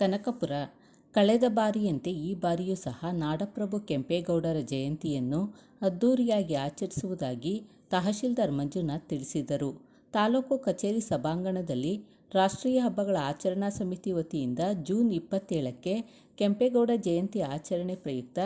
ಕನಕಪುರ. ಕಳೆದ ಬಾರಿಯಂತೆ ಈ ಬಾರಿಯೂ ಸಹ ನಾಡಪ್ರಭು ಕೆಂಪೇಗೌಡರ ಜಯಂತಿಯನ್ನು ಅದ್ದೂರಿಯಾಗಿ ಆಚರಿಸುವುದಾಗಿ ತಹಶೀಲ್ದಾರ್ ಮಂಜುನಾಥ್ ತಿಳಿಸಿದರು. ತಾಲೂಕು ಕಚೇರಿ ಸಭಾಂಗಣದಲ್ಲಿ ರಾಷ್ಟ್ರೀಯ ಹಬ್ಬಗಳ ಆಚರಣಾ ಸಮಿತಿ ವತಿಯಿಂದ ಜೂನ್ ಇಪ್ಪತ್ತೇಳಕ್ಕೆ ಕೆಂಪೇಗೌಡ ಜಯಂತಿ ಆಚರಣೆ ಪ್ರಯುಕ್ತ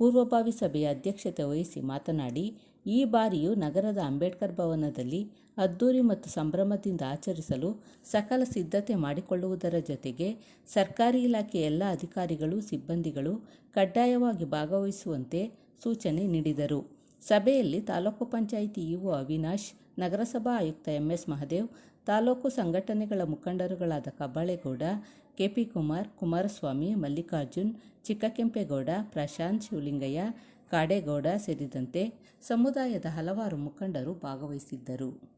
ಪೂರ್ವಭಾವಿ ಸಭೆಯ ಅಧ್ಯಕ್ಷತೆ ವಹಿಸಿ ಮಾತನಾಡಿ, ಈ ಬಾರಿಯೂ ನಗರದ ಅಂಬೇಡ್ಕರ್ ಭವನದಲ್ಲಿ ಅದ್ದೂರಿ ಮತ್ತು ಸಂಭ್ರಮದಿಂದ ಆಚರಿಸಲು ಸಕಲ ಸಿದ್ಧತೆ ಮಾಡಿಕೊಳ್ಳುವುದರ ಜೊತೆಗೆ ಸರ್ಕಾರಿ ಇಲಾಖೆಯ ಎಲ್ಲ ಅಧಿಕಾರಿಗಳು, ಸಿಬ್ಬಂದಿಗಳು ಕಡ್ಡಾಯವಾಗಿ ಭಾಗವಹಿಸುವಂತೆ ಸೂಚನೆ ನೀಡಿದರು. ಸಭೆಯಲ್ಲಿ ತಾಲೂಕು ಪಂಚಾಯಿತಿ ಇಒ ಅವಿನಾಶ್, ನಗರಸಭಾ ಆಯುಕ್ತ ಎಂಎಸ್ ಮಹದೇವ್, ತಾಲೂಕು ಸಂಘಟನೆಗಳ ಮುಖಂಡರುಗಳಾದ ಕಬ್ಬಾಳೇಗೌಡ ಕೆಪಿ ಕುಮಾರ್ ಕುಮಾರಸ್ವಾಮಿ, ಮಲ್ಲಿಕಾರ್ಜುನ್, ಚಿಕ್ಕಕೆಂಪೇಗೌಡ, ಪ್ರಶಾಂತ್ ಶಿವಲಿಂಗಯ್ಯ, ಕಾಡೇಗೌಡ ಸೇರಿದಂತೆ ಸಮುದಾಯದ ಹಲವಾರು ಮುಖಂಡರು ಭಾಗವಹಿಸಿದ್ದರು.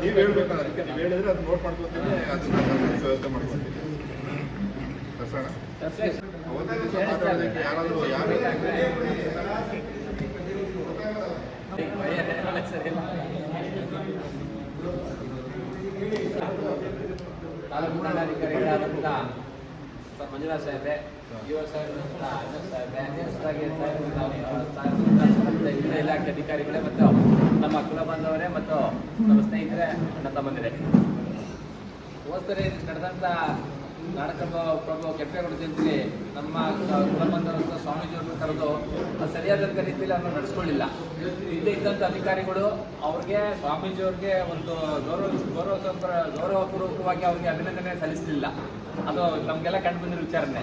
ನೀವು ಹೇಳ್ಬೇಕಾದ್ರೆ ನೀವು ಹೇಳಿದ್ರೆ ಅದು ನೋಟ್ ಮಾಡ್ಕೊತೀನಿ ಅದನ್ನ ವ್ಯವಸ್ಥೆ ಮಾಡ್ಕೊತೀನಿ ಯಾರಾದರೂ ಸರ್ ಮಂಜುನಾಥ್ ಸಾಹೇಬ್ರೆ, ಯುವ ಇಲಾಖೆ ಅಧಿಕಾರಿಗಳೇ ಮತ್ತು ನಮ್ಮ ಕುಲ ಬಾಂಧವರೇ ಮತ್ತು ನಮ್ಮ ಸ್ನೇಹಿತರೆ ಅಣ್ಣ ತಮ್ಮಂದಿರೇ. ಹೋದ್ಸರಿ ನಡೆದಂಥ ನಾಡಕಬ್ಬ ಪ್ರಭು ಕೆಂಪೇಗೌಡ ಜಯಂತಿಲಿ ನಮ್ಮ ಬಾಂಧವರಂತ ಸ್ವಾಮೀಜಿಯವ್ರನ್ನ ಕರೆದು ಸರಿಯಾದಂಥ ರೀತಿಯಲ್ಲಿ ಅದನ್ನು ನಡೆಸ್ಕೊಳ್ಳಿಲ್ಲ. ಹಿಂದೆ ಇದ್ದಂಥ ಅಧಿಕಾರಿಗಳು ಅವ್ರಿಗೆ ಸ್ವಾಮೀಜಿಯವ್ರಿಗೆ ಒಂದು ಗೌರವ ಗೌರವ ಗೌರವಪೂರ್ವಕವಾಗಿ ಅವ್ರಿಗೆ ಅಭಿನಂದನೆ ಸಲ್ಲಿಸಲಿಲ್ಲ. ಅದು ನಮಗೆಲ್ಲ ಕಂಡು ಬಂದಿರೋ ವಿಚಾರನೆ.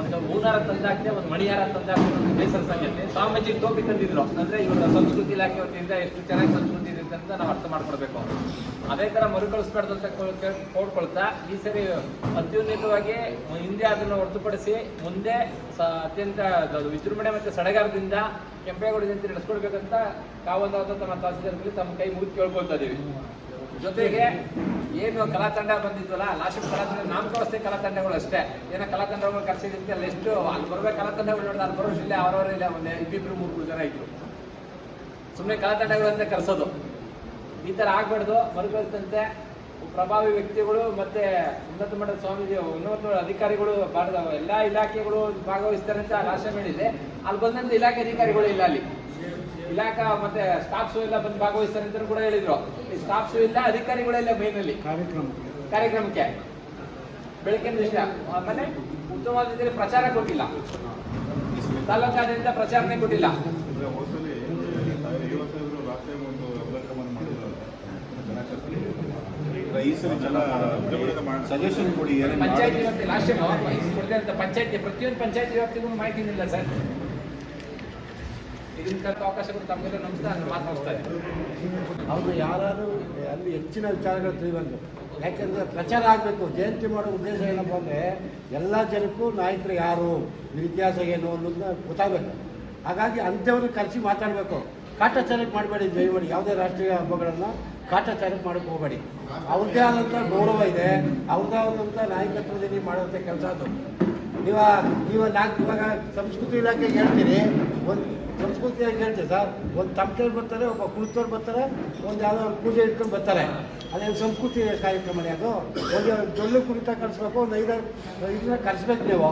ಒಂದು ಹೂನಾರ ತಂದಾಕ್ತೆ ಒಂದು ಮಣಿಹಾರ ತಂದಾಕ್ತೆ ಒಂದು ಬೇಸರ ಸಂಗತಿ. ಸ್ವಾಮೀಜಿ ಟೋಪಿ ತಂದಿದ್ರು. ಅಂದ್ರೆ ಇವರ ಸಂಸ್ಕೃತಿ ಇಲಾಖೆ ವತಿಯಿಂದ ಎಷ್ಟು ಚೆನ್ನಾಗಿ ಸಂಸ್ಕೃತಿ ಇದೆ ಅಂತ ನಾವು ಅರ್ಥ ಮಾಡ್ಕೊಡ್ಬೇಕು ಅದೇ ತರ ಮರುಕಳಿಸ್ಬಾರ್ದು ಅಂತ ಕೋಡ್ಕೊಳ್ತಾ ಈ ಸರಿ ಅತ್ಯುನ್ನತವಾಗಿ ಹಿಂದೆ ಅದನ್ನು ಹೊರತುಪಡಿಸಿ ಮುಂದೆ ಅತ್ಯಂತ ವಿಜೃಂಭಣೆ ಮತ್ತೆ ಸಡಗರದಿಂದ ಕೆಂಪೇಗೌಡ ಜಯಂತಿ ನಡೆಸ್ಕೊಡ್ಬೇಕಂತ ಕಾವಂತ ತಮ್ಮ ತಹಸೀಲ್ದಾರ್ಗಳಲ್ಲಿ ತಮ್ಮ ಕೈ ಮುಗಿದು ಕೇಳ್ಕೊಳ್ತಾ ಇದೀವಿ. ಜೊತೆಗೆ ಏನು ಕಲಾತಂಡ ಬಂದಿದ್ವಲ್ಲ ಲಾಸ್ಟ್ ಕಲಾತಂಡ ನಾಮಕಾವಸ್ಥೆ ಕಲಾತಂಡಗಳು ಅಷ್ಟೇ. ಏನೋ ಕಲಾತಂಡಗಳು ಕರೆಸಿದಂತೆ ಅಲ್ಲಿ, ಎಷ್ಟು ಅಲ್ಲಿ ಬರಬೇಕು ಕಲಾತಂಡಗಳು ನೋಡಿದ್ರೆ ಅಲ್ಲಿ ಬರೋ ಇಲ್ಲೇ ಅವರವರೇ ಇಲ್ಲ ಒಂದು ಇಬ್ಬಿಬ್ರು ಮೂರು ಮೂರು ಜನ ಇದ್ರು. ಸುಮ್ಮನೆ ಕಲಾತಂಡಗಳಂತೆ ಕರೆಸೋದು. ಈ ಥರ ಆಗ್ಬಾರ್ದು ಮರುಕಳಿಸಂತೆ ಪ್ರಭಾವಿ ವ್ಯಕ್ತಿಗಳು ಮತ್ತೆ ಉನ್ನತ ಮಟ್ಟದ ಸ್ವಾಮೀಜಿ, ಉನ್ನತ ಅಧಿಕಾರಿಗಳು, ಭಾರತ, ಎಲ್ಲ ಇಲಾಖೆಗಳು ಭಾಗವಹಿಸ್ತಾರೆ ಅಂತ ಆಶೆ ಹೇಳಿದೆ ಅಲ್ಲಿ ಬಂದಂತ ಇಲಾಖೆ ಅಧಿಕಾರಿಗಳು ಇಲ್ಲ ಅಲ್ಲಿ. ಇಲಾಖಾ ಮತ್ತೆ ಸ್ಟಾಫ್ಸ್ ಎಲ್ಲ ಬಂದು ಭಾಗವಹಿಸ್ತಾರೆ ಅಂತ ಕೂಡ ಹೇಳಿದ್ರು. ಈ ಸ್ಟಾಫ್ಸು ಇಲ್ಲ ಅಧಿಕಾರಿಗಳೆಲ್ಲ ಮೇನ್ ಅಲ್ಲಿ. ಕಾರ್ಯಕ್ರಮಕ್ಕೆ. ಬೆಳಕಿನ ಇಷ್ಟ ಆಮೇಲೆ ಉತ್ತಮವಾದ ರೀತಿಯಲ್ಲಿ ಪ್ರಚಾರ ಕೊಟ್ಟಿಲ್ಲ. ತಾಲೂಕಾದ್ಯಂತ ಪ್ರಚಾರನೆ ಕೊಟ್ಟಿಲ್ಲ. ಈ ಸಲ. ಸಜೆಷನ್ ಕೊಡಿ ಪಂಚಾಯತಿ ವ್ಯಾಪ್ತಿ ಲಾಸ್ಟ್ ಟೈಮ್ ಪಂಚಾಯತಿ ಪ್ರತಿಯೊಂದು ಪಂಚಾಯತಿ ವ್ಯಾಪ್ತಿಗೂ ಮಾಹಿತಿ ಇಲ್ಲ ಸರ್. ಇದನ್ನ ಕಲಿತ ಅವಕಾಶಗಳು ತಮಗೆಲ್ಲ ನಮಸ್ಕಾರ ಮಾತಾಡ್ತಾ ಅವರು ಯಾರು ಅಲ್ಲಿ ಹೆಚ್ಚಿನ ವಿಚಾರಗಳು ತಿಳಿಬಂದು. ಯಾಕೆಂದ್ರೆ ಪ್ರಚಾರ ಆಗಬೇಕು, ಜಯಂತಿ ಮಾಡೋ ಉದ್ದೇಶ ಏನಪ್ಪ ಅಂದರೆ ಎಲ್ಲ ಜನಕ್ಕೂ ನಾಯಕರು ಯಾರು ಇತಿಹಾಸ ಏನು ಅನ್ನೋದನ್ನ ಗೊತ್ತಾಗಬೇಕು. ಹಾಗಾಗಿ ಅಂಥವ್ರನ್ನ ಕರೆಸಿ ಮಾತಾಡಬೇಕು. ಕಾಟಾಚಾರಕ್ಕೆ ಮಾಡಬೇಡಿ ದಯಮಾಡಿ ಯಾವುದೇ ರಾಷ್ಟ್ರೀಯ ಹಬ್ಬಗಳನ್ನು ಕಾಟಾಚಾರಕ್ಕೆ ಮಾಡಕ್ ಹೋಗಬೇಡಿ. ಅವ್ರದ್ದೇ ಆದಂಥ ಗೌರವ ಇದೆ, ಅವ್ರದ್ದೇ ಆದಂಥ ನಾಯಕತ್ವದಲ್ಲಿ ಮಾಡುವಂಥ ಕೆಲಸ ಅದು. ನೀವು ನೀವು ನಾಲ್ಕು ಇವಾಗ ಸಂಸ್ಕೃತಿ ಇಲಾಖೆಗೆ ಹೇಳ್ತೀರಿ ಒಂದು ಸಂಸ್ಕೃತಿ ಇಲಾಖೆ ಹೇಳ್ತೀವಿ ಸರ್. ಒಂದು ತಮಟೆಯವ್ರು ಬರ್ತಾರೆ, ಒಬ್ಬ ಕುಳಿತವ್ರು ಬರ್ತಾರೆ, ಒಂದು ಯಾವುದೋ ಒಂದು ಪೂಜೆ ಇಟ್ಕೊಂಡು ಬರ್ತಾರೆ. ಅದೇ ಸಂಸ್ಕೃತಿ ಕಾರ್ಯಕ್ರಮ ಅದು. ಒಂದು ಡೊಳ್ಳು ಕುಣಿತ ಕಳಿಸ್ಬೇಕು ಒಂದು ಐದಾರು ಇದನ್ನ ಕಳಿಸ್ಬೇಕು ನೀವು.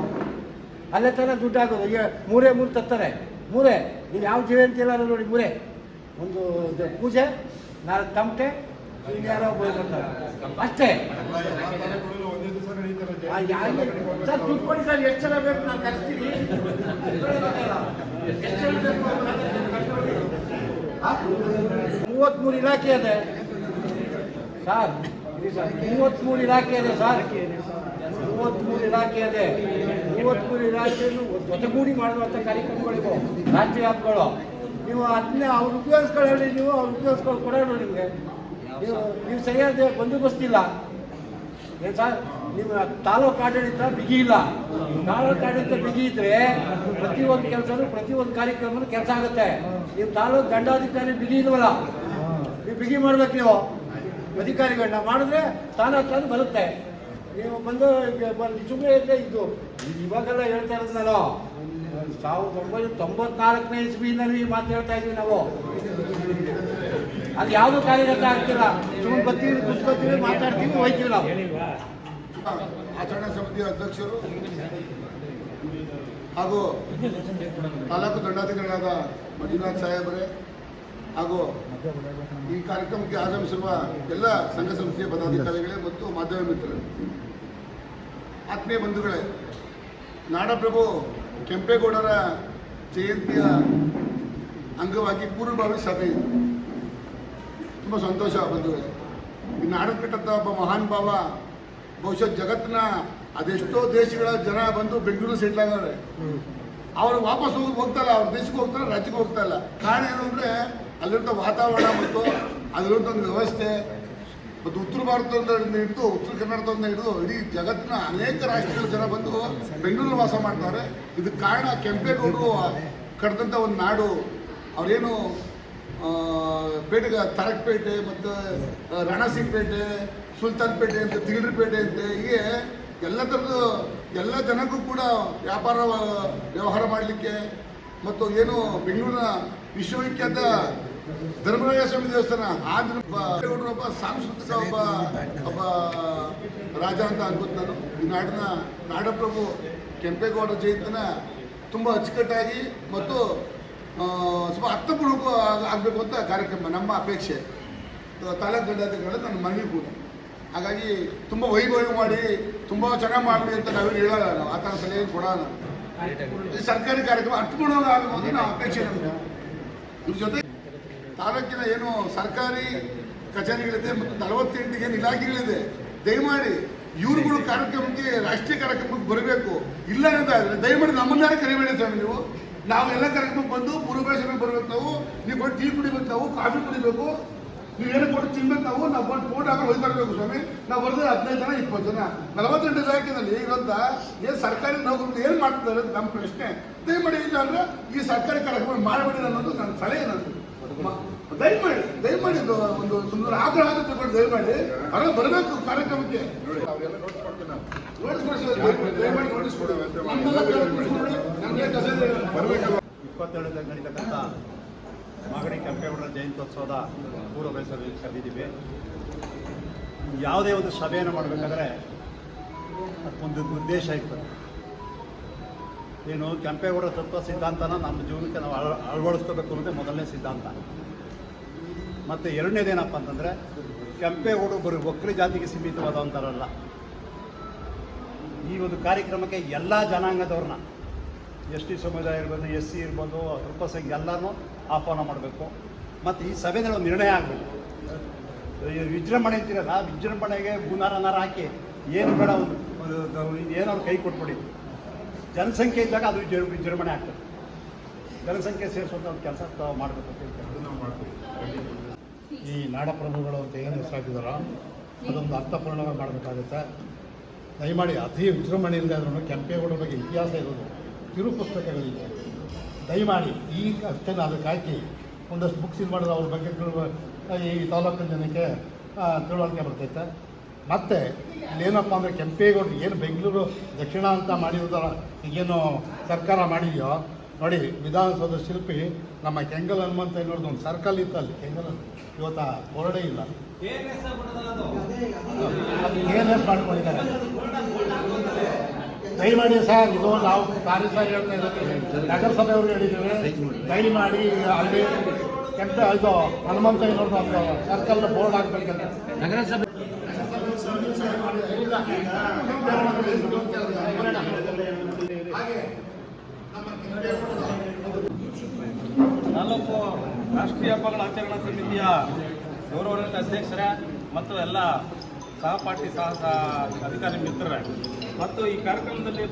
ಅಲ್ಲೇ ಥರ ದುಡ್ಡು ಆಗೋದು ಈಗ ಮೂರೇ ಮೂರು ತರ್ತಾರೆ ಮೂರೇ. ನೀವು ಯಾವ ಜೀವಂತಿಯಲ್ಲ ಇಲ್ಲ ನೋಡಿ ಮೂರೇ. ಒಂದು ಪೂಜೆ ನಾಲ್ಕು ತಮಟೆ ಬರ್ತಾರೆ ಅಷ್ಟೇ ಸರ್ ದುಡ್ಡು ಕೊಡಿ ಸರ್ ಎಷ್ಟು ಜನ ಬೇಕು ನಾನು ಕಳಿಸ್ತೀನಿ. ಎಷ್ಟು ಜನ ಬೇಕು ಮೂವತ್ತ್ಮೂರು ಇಲಾಖೆ ಇದೆ. ಸರ್ ಮೂವತ್ಮೂರು ಇಲಾಖೆ ಇದೆ ಸರ್. ಮೂವತ್ಮೂರು ಇಲಾಖೆ ಇದೆ. ಮೂವತ್ಮೂರು ಇಲಾಖೆಯನ್ನು ಜೊತೆಗೂಡಿ ಮಾಡುವಂಥ ಕಾರ್ಯಕ್ರಮಗಳಿಗೂ ರಾಜ್ಯ ಆ್ಯಪ್ಗಳು ನೀವು ಅದನ್ನೇ ಅವ್ರು ಹೇಳಿ ನೀವು ಅವ್ರ ಉಪಯೋಗಿಸ್ಕೊಂಡು ಕೊಡೋಣ ನಿಮಗೆ. ನೀವು ನೀವು ಸರಿಯಾದ ಬಂದೋಬಸ್ತಿಲ್ಲ ಏನ್ ಸರ್, ನಿಮ್ಮ ತಾಲೂಕು ಆಡಳಿತ ಬಿಗಿ ಇಲ್ಲ. ತಾಲೂಕು ಆಡಳಿತ ಬಿಗಿ ಇದ್ರೆ ಪ್ರತಿಯೊಂದು ಪ್ರತಿ ಒಂದು ಕಾರ್ಯಕ್ರಮನೂ ಕೆಲಸ ಆಗುತ್ತೆ. ನಿಮ್ಮ ತಾಲೂಕು ದಂಡಾಧಿಕಾರಿ ಬಿಗಿ ಇಲ್ವಲ್ಲ? ನೀವು ಬಿಗಿ ಮಾಡ್ಬೇಕು ನೀವು. ಅಧಿಕಾರಿಗಳನ್ನ ಮಾಡಿದ್ರೆ ತಾನೇ ತಾನು ಬರುತ್ತೆ. ನೀವು ಬಂದು ಸುಮ್ಮನೆ ಇದ್ರೆ ಇದು ಇವಾಗೆಲ್ಲ ಹೇಳ್ತಾ ಇರೋದು ನಾನು ಸಾವಿರದ ಒಂಬೈನೂರ ತೊಂಬತ್ನಾಲ್ಕನೇ ಇಸ್ವಿನಲ್ಲಿ ಮಾತು ಹೇಳ್ತಾ ಇದ್ವಿ ನಾವು. ಅದು ಯಾವುದೂ ಕಾರ್ಯಗತ ಆಗ್ತಿಲ್ಲ. ಸುಮ್ಮನೆ ಬರ್ತೀವಿ ಕೂತ್ಕೊತೀವಿ ಮಾತಾಡ್ತೀವಿ ಹೋಯ್ತೀವಿ ನಾವು. ಆಚರಣಾ ಸಮಿತಿಯ ಅಧ್ಯಕ್ಷರು ಹಾಗೂ ತಾಲೂಕು ದಂಡಾಧಿಕಾರಿಗಳಾದ ಮಂಜುನಾಥ್ ಸಾಹೇಬರೇ ಹಾಗೂ ಈ ಕಾರ್ಯಕ್ರಮಕ್ಕೆ ಆಗಮಿಸಿರುವ ಎಲ್ಲ ಸಂಘ ಸಂಸ್ಥೆಯ ಪದಾಧಿಕಾರಿಗಳೇ ಮತ್ತು ಮಾಧ್ಯಮ ಮಿತ್ರರು. ಆತ್ಮೀಯ ಬಂಧುಗಳೇ ನಾಡಪ್ರಭು ಕೆಂಪೇಗೌಡರ ಜಯಂತಿಯ ಅಂಗವಾಗಿ ಪೂರ್ವಭಾವಿ ಸಭೆ ಇದು. ತುಂಬ ಸಂತೋಷ ಬಂದು ಇನ್ನು ಆಡಲ್ಪಟ್ಟಂಥ ಒಬ್ಬ ಮಹಾನ್ ಭಾವ, ಬಹುಶಃ ಜಗತ್ತಿನ ಅದೆಷ್ಟೋ ದೇಶಗಳ ಜನ ಬಂದು ಬೆಂಗಳೂರು ಸೆಟ್ಲ್ ಆಗಿದ್ದಾರೆ ಅವರು ವಾಪಸ್ ಹೋಗಿ ಹೋಗ್ತಾ ಇಲ್ಲ ಅವ್ರ ದೇಶಕ್ಕೆ ಹೋಗ್ತಾರೆ, ರಾಜ್ಯಕ್ಕೆ ಹೋಗ್ತಾ ಇಲ್ಲ ಕಾರಣ ಏನು ಅಂದರೆ, ಅಲ್ಲಿರುವಂಥ ವಾತಾವರಣ ಮತ್ತು ಅಲ್ಲಿರುವಂಥ ಒಂದು ವ್ಯವಸ್ಥೆ ಮತ್ತು ಉತ್ತರ ಭಾರತದಿಂದ ಹಿಡಿದು, ಉತ್ತರ ಕರ್ನಾಟಕದಿಂದ ಹಿಡಿದು ಇಡೀ ಜಗತ್ತಿನ ಅನೇಕ ರಾಷ್ಟ್ರಗಳ ಜನ ಬಂದು ಬೆಂಗಳೂರು ವಾಸ ಮಾಡ್ತಾರೆ. ಇದಕ್ಕೆ ಕಾರಣ ಕೆಂಪೇಗೌಡರು ಕಡ್ದಂಥ ಒಂದು ನಾಡು, ಅವರೇನು ಪೇಟೆಗೆ ತಾರಕಪೇಟೆ ಮತ್ತು ರಣಸಿಂಗ್ಪೇಟೆ ಸುಲ್ತಾನ್ಪೇಟೆ ಅಂತ ತಿಗಡಿಪೇಟೆ ಅಂತ ಹೀಗೆ ಎಲ್ಲ ಥರದ್ದು ಎಲ್ಲ ಜನಕ್ಕೂ ಕೂಡ ವ್ಯಾಪಾರ ವ್ಯವಹಾರ ಮಾಡಲಿಕ್ಕೆ ಮತ್ತು ಏನು ಬೆಂಗಳೂರಿನ ವಿಶ್ವವಿಖ್ಯಾತ ಧರ್ಮರಾಯ ಸ್ವಾಮಿ ದೇವಸ್ಥಾನ ಆ ದಿನ ಒಬ್ಬ ಸಾಂಸ್ಕೃತಿಕ ಒಬ್ಬ ಒಬ್ಬ ರಾಜ ಅಂತ ಅನ್ಕೋತ ನಾನು. ಈ ನಾಡಿನ ನಾಡಪ್ರಭು ಕೆಂಪೇಗೌಡ ಜಯಂತಿನ ತುಂಬ ಅಚ್ಚುಕಟ್ಟಾಗಿ ಮತ್ತು ಸ್ವಲ್ಪ ಅರ್ಥಪೂರ್ವಕ ಆಗಬೇಕು ಅಂತ ಕಾರ್ಯಕ್ರಮ, ನಮ್ಮ ಅಪೇಕ್ಷೆ. ತಾಲೂಕು ದಂಡಾಧಿಕಾರಿಗಳು ನನ್ನ ಮನವಿ ಕೂಡ. ಹಾಗಾಗಿ ತುಂಬ ವೈಭವ ಮಾಡಿ, ತುಂಬ ಚೆನ್ನಾಗಿ ಮಾಡಲಿ ಅಂತ ನಾವೇನು ಹೇಳಲ್ಲ ನಾವು. ಆ ಥರ ಸಲಹೆ ಕೊಡೋಲ್ಲ ಈ ಸರ್ಕಾರಿ ಕಾರ್ಯಕ್ರಮ ಅರ್ಥಪೂರ್ಣವಾಗಿ ಆಗಬೇಕು ಅಂತ ನಾವು ಅಪೇಕ್ಷೆ ನಮಗೆ. ಇದ್ರ ಜೊತೆ ತಾಲೂಕಿನ ಏನು ಸರ್ಕಾರಿ ಕಚೇರಿಗಳಿದೆ ಮತ್ತು ನಲವತ್ತೆಂಟು ಏನು ಇಲಾಖೆಗಳಿದೆ. ದಯಮಾಡಿ ಇವ್ರುಗಳು ಕಾರ್ಯಕ್ರಮಕ್ಕೆ, ರಾಷ್ಟ್ರೀಯ ಕಾರ್ಯಕ್ರಮಕ್ಕೆ ಬರಬೇಕು. ಇಲ್ಲ ಅನ್ನೋದಾದ್ರೆ ದಯಮಾಡಿ ನಮ್ಮನ್ನೇ ಕರಿಬೇಡಿ ಸ್ವಾಮಿ ನೀವು. ನಾವು ಎಲ್ಲ ಕಾರ್ಯಕ್ರಮಕ್ಕೆ ಬಂದು ಪೂರ್ವೇಶನ ಬರ್ಬೇಕು ನಾವು, ನೀವು ಬಂದು ಟೀ ಕುಡಿಬೇಕು ನಾವು, ಕಾಫಿ ಕುಡಿಬೇಕು ನೀವೇನು ಕೊಟ್ಟು ತಿನ್ಬೇಕು ನಾವು ನಾವು ಬಂದು ಫೋಟೋ ಹಾಕೊಂಡು ಹೋಗಿ ಸ್ವಾಮಿ. ನಾವು ಬರ್ದು ಹದಿನೈದು ಜನ, ಇಪ್ಪತ್ತು ಜನ. ನಲವತ್ತೆಂಟು ಇಲಾಖೆನಲ್ಲಿ ಇರುವಂತ ಏನು ಸರ್ಕಾರಿ ನೌಕರರು ಏನು ಮಾಡ್ತಿದ್ದಾರೆ ಅಂತ ನಮ್ಮ ಪ್ರಶ್ನೆ. ದಯಮಾಡಿ ಇಲ್ಲ ಅಂದ್ರೆ ಈ ಸರ್ಕಾರಿ ಕಾರ್ಯಕ್ರಮ ಮಾಡಬೇಡಿ ಅನ್ನೋದು ನನ್ನ ಸಲಹೆ ನಂದು. ಮ- ದಯಮಾಡಿ ದಯಮಾಡಿ ಒಂದು ಸುಂದರ ಆಗ್ರಹ ತಗೊಂಡು ದಯಮಾಡಿ. ಬರಬೇಕು ಕಾರ್ಯಕ್ರಮಕ್ಕೆ. ನಾವೆಲ್ಲ ನೋಟ್ಸ್ ಕೊಡ್ತೀವಿ ನಾವು. ಇಪ್ಪತ್ತೇಳರಲ್ಲಿ ನಡೀತಕ್ಕಂಥ ಮಾಗಡಿ ಕೆಂಪೇಗೌಡರ ಜಯಂತ್ಯೋತ್ಸವದ ಪೂರ್ವ ಕರೆದಿದ್ದೀವಿ ಯಾವುದೇ ಒಂದು ಸಭೆಯನ್ನು ಮಾಡಬೇಕಾದ್ರೆ ಅದಕ್ಕೊಂದು ಉದ್ದೇಶ ಇರ್ತದೆ. ಏನು ಕೆಂಪೇಗೌಡರ ತತ್ವ ಸಿದ್ಧಾಂತನ ನಮ್ಮ ಜೀವನಕ್ಕೆ ನಾವು ಅಳ ಅಳವಡಿಸ್ಕೋಬೇಕು ಅನ್ನೋದೇ ಮೊದಲನೇ ಸಿದ್ಧಾಂತ. ಮತ್ತು ಎರಡನೇದೇನಪ್ಪ ಅಂತಂದರೆ ಕೆಂಪೇಗೌಡರು ಬರೀ ಒಕ್ಕಲಿ ಜಾತಿಗೆ ಸೀಮಿತವಾದಂಥರಲ್ಲ ಈ ಒಂದು ಕಾರ್ಯಕ್ರಮಕ್ಕೆ ಎಲ್ಲ ಜನಾಂಗದವ್ರನ್ನ ಎಸ್ ಟಿ ಸಮುದಾಯ ಇರ್ಬೋದು ಎಸ್ ಸಿ ಇರ್ಬೋದು ಅಲ್ಪಸಂಖ್ಯೆ ಎಲ್ಲರೂ ಆಹ್ವಾನ ಮಾಡಬೇಕು. ಮತ್ತು ಈ ಸಭೆಯಲ್ಲಿ ಒಂದು ನಿರ್ಣಯ ಆಗಬೇಕು. ವಿಜೃಂಭಣೆ ಅಂತಿರಲ್ಲ ವಿಜೃಂಭಣೆಗೆ ಗುಣಾರನಾರ ಹಾಕಿ ಏನು ಬೇಡ ಒಂದು ಏನಾದ್ರು ಕೈ ಕೊಟ್ಬಿಡಿ. ಜನಸಂಖ್ಯೆ ಇದ್ದಾಗ ಅದು ವಿಜೃ- ವಿಜೃಂಭಣೆ ಆಗ್ತದೆ. ಜನಸಂಖ್ಯೆ ಸೇರಿಸುವಂಥ ಒಂದು ಕೆಲಸ ಮಾಡಬೇಕು ಅಂತ ಈ ನಾಡಪ್ರಭುಗಳು ಅಂತ ಏನು ಹೆಸರಾಗಿದ್ದಾರೋ ಅದೊಂದು ಅರ್ಥಪೂರ್ಣವಾಗಿ ಮಾಡಬೇಕಾಗುತ್ತೆ. ದಯಮಾಡಿ ಅತಿ ವಿಜೃಂಭಣೆಯಿಂದ ಆದ್ರೂ ಕೆಂಪೇಗೌಡ ಬಗ್ಗೆ ಇತಿಹಾಸ ಇರೋದು ಕಿರು ಪುಸ್ತಕಗಳಿದೆ ದಯಮಾಡಿ ಈಗ ಅಷ್ಟೇ ಅದಕ್ಕೆ ಹಾಕಿ ಒಂದಷ್ಟು ಬುಕ್ಸ್ ಇದು ಮಾಡಿದ್ರೆ ಅವ್ರ ಬಗ್ಗೆ ಈ ತಾಲೂಕಿನ ಜನಕ್ಕೆ ತಿಳುವಳಿಕೆ ಬರ್ತೈತೆ. ಮತ್ತು ಇಲ್ಲೇನಪ್ಪ ಅಂದರೆ ಕೆಂಪೇಗೌಡ ಏನು ಬೆಂಗಳೂರು ದಕ್ಷಿಣ ಅಂತ ಮಾಡಿರೋದ ಈಗೇನು ಸರ್ಕಾರ ಮಾಡಿದೆಯೋ ನೋಡಿ ವಿಧಾನಸೌಧ ಶಿಲ್ಪಿ ನಮ್ಮ ಕೆಂಗಲ್ ಹನುಮಂತ ನೋಡಿದ ಒಂದು ಸರ್ಕಲ್ ಇತ್ತು ಅಲ್ಲಿ. ಕೆಂಗಲ್ ಇವತ್ತು ಹೊರಡೆ ಬೋರ್ಡೇ ಇಲ್ಲ. ಏನೇನು ಮಾಡ್ಕೊಂಡಿದ್ದಾರೆ. ದಯಮಾಡಿ ಸರ್ ಇದು ನಾವು ಕಾರ್ಯ ಸರ್ ಹೇಳ್ತಾ ಇದ್ದೀವಿ ನಗರಸಭೆಯವರು ಹೇಳಿದ್ದೇವೆ. ದಯಮಾಡಿ ಅಲ್ಲಿ ಕೆಂಪ ಇದು ಹನುಮಂತ ಅನ್ನೋದು ಅಂತ ಸರ್ಕಲ್ ಬೋರ್ಡ್ ಹಾಕ್ಬೇಕಂತ ತಾಲೂಕು ರಾಷ್ಟ್ರೀಯ ಹಬ್ಬಗಳ ಆಚರಣಾ ಸಮಿತಿಯ ಗೌರವಾನ್ವಿತ ಅಧ್ಯಕ್ಷರ ಮತ್ತು ಎಲ್ಲ ಸಹಪಾಠಿ ಸಹ ಅಧಿಕಾರಿ ಮಿತ್ರರೇ. ಮತ್ತು ಈ ಕಾರ್ಯಕ್ರಮದಲ್ಲಿ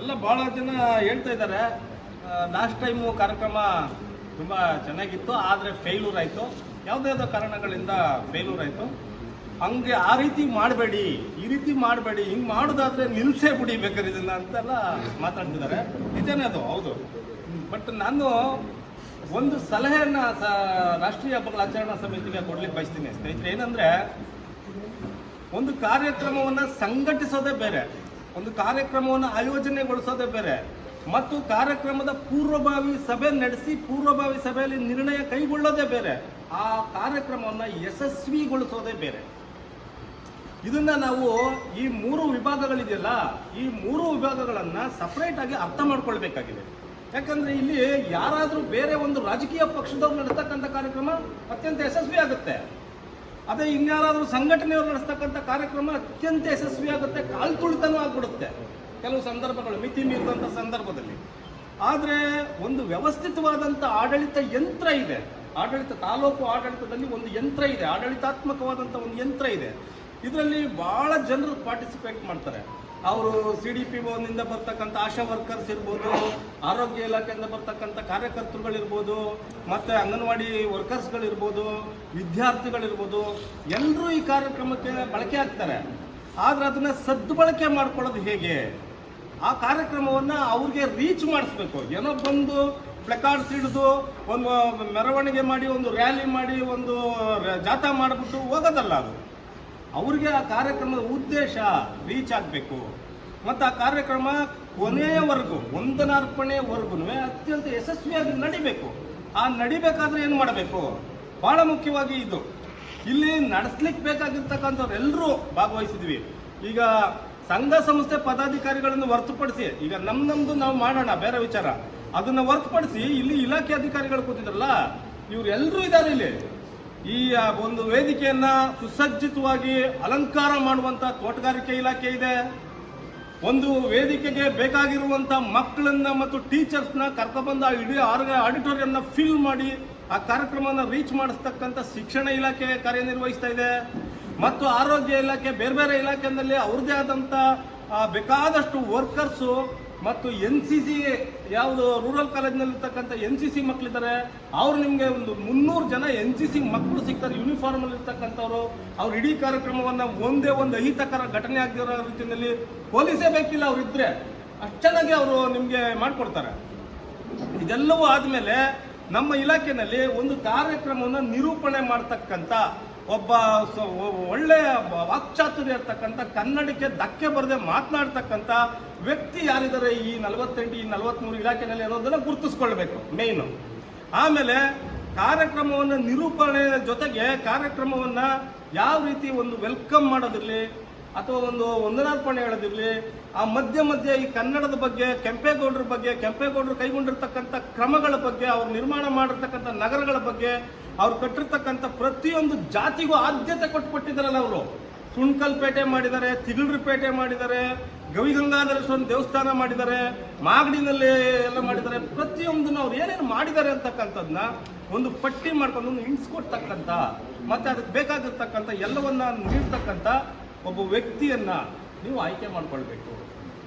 ಎಲ್ಲ ಭಾಳ ಜನ ಹೇಳ್ತಾ ಇದ್ದಾರೆ. ಲಾಸ್ಟ್ ಟೈಮು ಕಾರ್ಯಕ್ರಮ ತುಂಬ ಚೆನ್ನಾಗಿತ್ತು, ಆದರೆ ಫೇಲ್ಯೂರ್ ಆಯಿತು. ಯಾವುದೇ ಯಾವುದೋ ಕಾರಣಗಳಿಂದ ಫೇಲ್ಯೂರ್ ಆಯಿತು? ಹಂಗೆ ಆ ರೀತಿ ಮಾಡಬೇಡಿ, ಈ ರೀತಿ ಮಾಡಬೇಡಿ, ಹಿಂಗೆ ಮಾಡೋದಾದ್ರೆ ನಿಲ್ಸೇ ಬಿಡಿ ಬೇಕಾದ್ರೆ ಇದನ್ನ ಅಂತೆಲ್ಲ ಮಾತಾಡ್ತಿದ್ದಾರೆ. ನಿಜನೇ ಅದು, ಹೌದು. ಬಟ್ ನಾನು ಒಂದು ಸಲಹೆಯನ್ನ ರಾಷ್ಟ್ರೀಯ ಹಬ್ಬಗಳ ಆಚರಣಾ ಸಮಿತಿಗೆ ಕೊಡ್ಲಿಕ್ಕೆ ಬಯಸ್ತೀನಿ. ಸ್ನೇಹಿತರೆ, ಏನಂದ್ರೆ ಒಂದು ಕಾರ್ಯಕ್ರಮವನ್ನು ಸಂಘಟಿಸೋದೇ ಬೇರೆ, ಒಂದು ಕಾರ್ಯಕ್ರಮವನ್ನು ಆಯೋಜನೆಗೊಳಿಸೋದೇ ಬೇರೆ, ಮತ್ತು ಕಾರ್ಯಕ್ರಮದ ಪೂರ್ವಭಾವಿ ಸಭೆ ನಡೆಸಿ ಪೂರ್ವಭಾವಿ ಸಭೆಯಲ್ಲಿ ನಿರ್ಣಯ ಕೈಗೊಳ್ಳೋದೇ ಬೇರೆ, ಆ ಕಾರ್ಯಕ್ರಮವನ್ನು ಯಶಸ್ವಿಗೊಳಿಸೋದೇ ಬೇರೆ. ಇದನ್ನ ನಾವು ಈ ಮೂರು ವಿಭಾಗಗಳಿದೆಯಲ್ಲ, ಈ ಮೂರು ವಿಭಾಗಗಳನ್ನ ಸಪರೇಟ್ ಆಗಿ ಅರ್ಥ ಮಾಡ್ಕೊಳ್ಬೇಕಾಗಿದೆ. ಯಾಕಂದ್ರೆ ಇಲ್ಲಿ ಯಾರಾದರೂ ಬೇರೆ ಒಂದು ರಾಜಕೀಯ ಪಕ್ಷದವ್ರು ನಡೆಸ್ತಕ್ಕಂಥ ಕಾರ್ಯಕ್ರಮ ಅತ್ಯಂತ ಯಶಸ್ವಿ ಆಗುತ್ತೆ. ಅದೇ ಇನ್ಯಾರಾದರೂ ಸಂಘಟನೆಯವರು ನಡೆಸ್ತಕ್ಕಂಥ ಕಾರ್ಯಕ್ರಮ ಅತ್ಯಂತ ಯಶಸ್ವಿ ಆಗುತ್ತೆ, ಕಾಲ್ ತುಳಿತನೂ ಆಗ್ಬಿಡುತ್ತೆ ಕೆಲವು ಸಂದರ್ಭಗಳು ಮಿತಿ ಮೀರಿದಂಥ ಸಂದರ್ಭದಲ್ಲಿ. ಆದರೆ ಒಂದು ವ್ಯವಸ್ಥಿತವಾದಂಥ ಆಡಳಿತ ಯಂತ್ರ ಇದೆ. ಆಡಳಿತ ತಾಲೂಕು ಆಡಳಿತದಲ್ಲಿ ಒಂದು ಯಂತ್ರ ಇದೆ, ಆಡಳಿತಾತ್ಮಕವಾದಂಥ ಒಂದು ಯಂತ್ರ ಇದೆ. ಇದರಲ್ಲಿ ಬಹಳ ಜನರು ಪಾರ್ಟಿಸಿಪೇಟ್ ಮಾಡ್ತಾರೆ. ಅವರು ಸಿ ಡಿ ಪಿ ನಿಂದ ಬರ್ತಕ್ಕಂಥ ಆಶಾ ವರ್ಕರ್ಸ್ ಇರ್ಬೋದು, ಆರೋಗ್ಯ ಇಲಾಖೆಯಿಂದ ಬರ್ತಕ್ಕಂಥ ಕಾರ್ಯಕರ್ತರುಗಳಿರ್ಬೋದು, ಮತ್ತೆ ಅಂಗನವಾಡಿ ವರ್ಕರ್ಸ್ಗಳಿರ್ಬೋದು ವಿದ್ಯಾರ್ಥಿಗಳಿರ್ಬೋದು ಎಲ್ಲರೂ ಈ ಕಾರ್ಯಕ್ರಮಕ್ಕೆ ಬಳಕೆ ಆಗ್ತಾರೆ. ಆದ್ರೆ ಅದನ್ನ ಸದ್ಬಳಕೆ ಮಾಡ್ಕೊಳ್ಳೋದು ಹೇಗೆ? ಆ ಕಾರ್ಯಕ್ರಮವನ್ನ ಅವ್ರಿಗೆ ರೀಚ್ ಮಾಡಿಸ್ಬೇಕು. ಏನೋ ಬಂದು ಪ್ಲೆಕಾರ್ಡ್ಸ್ ಹಿಡಿದು ಒಂದು ಮೆರವಣಿಗೆ ಮಾಡಿ, ಒಂದು ರ್ಯಾಲಿ ಮಾಡಿ, ಒಂದು ಜಾಥಾ ಮಾಡಿಬಿಟ್ಟು ಹೋಗೋದಲ್ಲ ಅದು. ಅವ್ರಿಗೆ ಆ ಕಾರ್ಯಕ್ರಮದ ಉದ್ದೇಶ ರೀಚ್ ಆಗಬೇಕು. ಮತ್ತು ಆ ಕಾರ್ಯಕ್ರಮ ಕೊನೆಯವರೆಗೂ ವಂದನಾರ್ಪಣೆವರೆಗೂ ಅತ್ಯಂತ ಯಶಸ್ವಿಯಾಗಿ ನಡಿಬೇಕು. ಆ ನಡಿಬೇಕಾದ್ರೆ ಏನು ಮಾಡಬೇಕು? ಬಹಳ ಮುಖ್ಯವಾಗಿ ಇದು. ಇಲ್ಲಿ ನಡೆಸ್ಲಿಕ್ಕೆ ಬೇಕಾಗಿರ್ತಕ್ಕಂಥವ್ರು ಎಲ್ಲರೂ ಭಾಗವಹಿಸಿದ್ವಿ. ಈಗ ಸಂಘ ಸಂಸ್ಥೆ ಪದಾಧಿಕಾರಿಗಳನ್ನು ಹೊರತುಪಡಿಸಿ, ಈಗ ನಮ್ ನಮ್ದು ನಾವು ಮಾಡೋಣ, ಬೇರೆ ವಿಚಾರ. ಅದನ್ನ ಹೊರತುಪಡಿಸಿ ಇಲ್ಲಿ ಇಲಾಖೆ ಅಧಿಕಾರಿಗಳು ಕೂತಿದ್ರಲ್ಲ, ಇವ್ರು ಎಲ್ಲರೂ ಇದ್ದಾರೆ ಇಲ್ಲಿ. ಈ ಒಂದು ವೇದಿಕೆಯನ್ನ ಸುಸಜ್ಜಿತವಾಗಿ ಅಲಂಕಾರ ಮಾಡುವಂತ ತೋಟಗಾರಿಕೆ ಇಲಾಖೆ ಇದೆ. ಒಂದು ವೇದಿಕೆಗೆ ಬೇಕಾಗಿರುವಂತ ಮಕ್ಕಳನ್ನ ಮತ್ತು ಟೀಚರ್ಸ್ನ ಕರ್ಕೊಬಂದು ಆ ಇಡೀ ಆಡಿಟೋರಿಯಂನ ಫಿಲ್ ಮಾಡಿ ಆ ಕಾರ್ಯಕ್ರಮನ ರೀಚ್ ಮಾಡಿಸ್ತಕ್ಕಂಥ ಶಿಕ್ಷಣ ಇಲಾಖೆ ಕಾರ್ಯನಿರ್ವಹಿಸ್ತಾ ಇದೆ. ಮತ್ತು ಆರೋಗ್ಯ ಇಲಾಖೆ ಬೇರೆ ಬೇರೆ ಇಲಾಖೆಯಲ್ಲಿ ಅವ್ರದ್ದೇ ಆದಂತ ಆ, ಬೇಕಾದಷ್ಟು ವರ್ಕರ್ಸು ಮತ್ತು ಎನ್ ಸಿ ಸಿ ಯಾವುದು ರೂರಲ್ ಕಾಲೇಜ್ನಲ್ಲಿರ್ತಕ್ಕಂಥ ಎನ್ ಸಿ ಸಿ ಮಕ್ಕಳಿದ್ದಾರೆ ಅವ್ರು ನಿಮಗೆ ಒಂದು ಮುನ್ನೂರು ಜನ ಎನ್ ಸಿ ಸಿ ಮಕ್ಕಳು ಸಿಗ್ತಾರೆ ಯೂನಿಫಾರ್ಮ್ ಅಲ್ಲಿ ಇರ್ತಕ್ಕಂಥವ್ರು. ಅವ್ರು ಇಡೀ ಕಾರ್ಯಕ್ರಮವನ್ನ ಒಂದೇ ಒಂದು ಅಹಿತಕರ ಘಟನೆ ಆಗದಿರೋ ರೀತಿಯಲ್ಲಿ ಪೊಲೀಸೇ ಬೇಕಿಲ್ಲ ಅವ್ರು ಇದ್ರೆ ಅಷ್ಟು ಚೆನ್ನಾಗಿ ಅವರು ನಿಮಗೆ ಮಾಡಿಕೊಡ್ತಾರೆ. ಇದೆಲ್ಲವೂ ಆದಮೇಲೆ ನಮ್ಮ ಇಲಾಖೆಯಲ್ಲಿ ಒಂದು ಕಾರ್ಯಕ್ರಮವನ್ನು ನಿರೂಪಣೆ ಮಾಡ್ತಕ್ಕಂಥ ಒಬ್ಬ ಒಳ್ಳೆಯ ವಾಕ್ಚಾತುರ್ಯ ಇರ್ತಕ್ಕಂಥ, ಕನ್ನಡಕ್ಕೆ ಧಕ್ಕೆ ಬರದೆ ಮಾತನಾಡ್ತಕ್ಕಂಥ ವ್ಯಕ್ತಿ ಯಾರಿದ್ದಾರೆ ಈ ನಲವತ್ತೆಂಟು, ಈ ನಲವತ್ತ್ಮೂರು ಇಲಾಖೆನಲ್ಲಿ ಇರೋದನ್ನು ಗುರುತಿಸ್ಕೊಳ್ಬೇಕು ಮೇಯ್ನು ಆಮೇಲೆ ಕಾರ್ಯಕ್ರಮವನ್ನು ನಿರೂಪಣೆಯ ಜೊತೆಗೆ ಕಾರ್ಯಕ್ರಮವನ್ನು ಯಾವ ರೀತಿ ಒಂದು ವೆಲ್ಕಮ್ ಮಾಡೋದಿರ್ಲಿ ಅಥವಾ ಒಂದು ವಂದನಾರ್ಪಣೆ ಹೇಳೋದಿರ್ಲಿ, ಆ ಮಧ್ಯ ಮಧ್ಯೆ ಈ ಕನ್ನಡದ ಬಗ್ಗೆ, ಕೆಂಪೇಗೌಡರ ಬಗ್ಗೆ, ಕೆಂಪೇಗೌಡರು ಕೈಗೊಂಡಿರ್ತಕ್ಕಂಥ ಕ್ರಮಗಳ ಬಗ್ಗೆ, ಅವ್ರು ನಿರ್ಮಾಣ ಮಾಡಿರ್ತಕ್ಕಂಥ ನಗರಗಳ ಬಗ್ಗೆ, ಅವ್ರು ಕಟ್ಟಿರ್ತಕ್ಕಂಥ ಪ್ರತಿಯೊಂದು ಜಾತಿಗೂ ಆದ್ಯತೆ ಕೊಟ್ಟುಬಿಟ್ಟಿದ್ದಾರಲ್ಲ ಅವರು. ಸುಣ್ಕಲ್ಪೇಟೆ ಮಾಡಿದ್ದಾರೆ, ತಿಗಳರಪೇಟೆ ಮಾಡಿದ್ದಾರೆ ಗವಿಗಂಗಾಧರೇಶ್ವರನ ದೇವಸ್ಥಾನ ಮಾಡಿದ್ದಾರೆ, ಮಾಗಡಿನಲ್ಲಿ ಎಲ್ಲ ಮಾಡಿದ್ದಾರೆ. ಪ್ರತಿಯೊಂದನ್ನು ಅವ್ರು ಏನೇನು ಮಾಡಿದ್ದಾರೆ ಅಂತಕ್ಕಂಥದ್ದನ್ನ ಒಂದು ಪಟ್ಟಿ ಮಾಡ್ಕೊಂಡು ಒಂದು ಇಣಿಸ್ಕೊಡ್ತಕ್ಕಂಥ ಮತ್ತೆ ಅದಕ್ಕೆ ಬೇಕಾಗಿರ್ತಕ್ಕಂಥ ಎಲ್ಲವನ್ನ ನೀಡ್ತಕ್ಕಂಥ ಒಬ್ಬ ವ್ಯಕ್ತಿಯನ್ನ ನೀವು ಆಯ್ಕೆ ಮಾಡಿಕೊಳ್ಬೇಕು.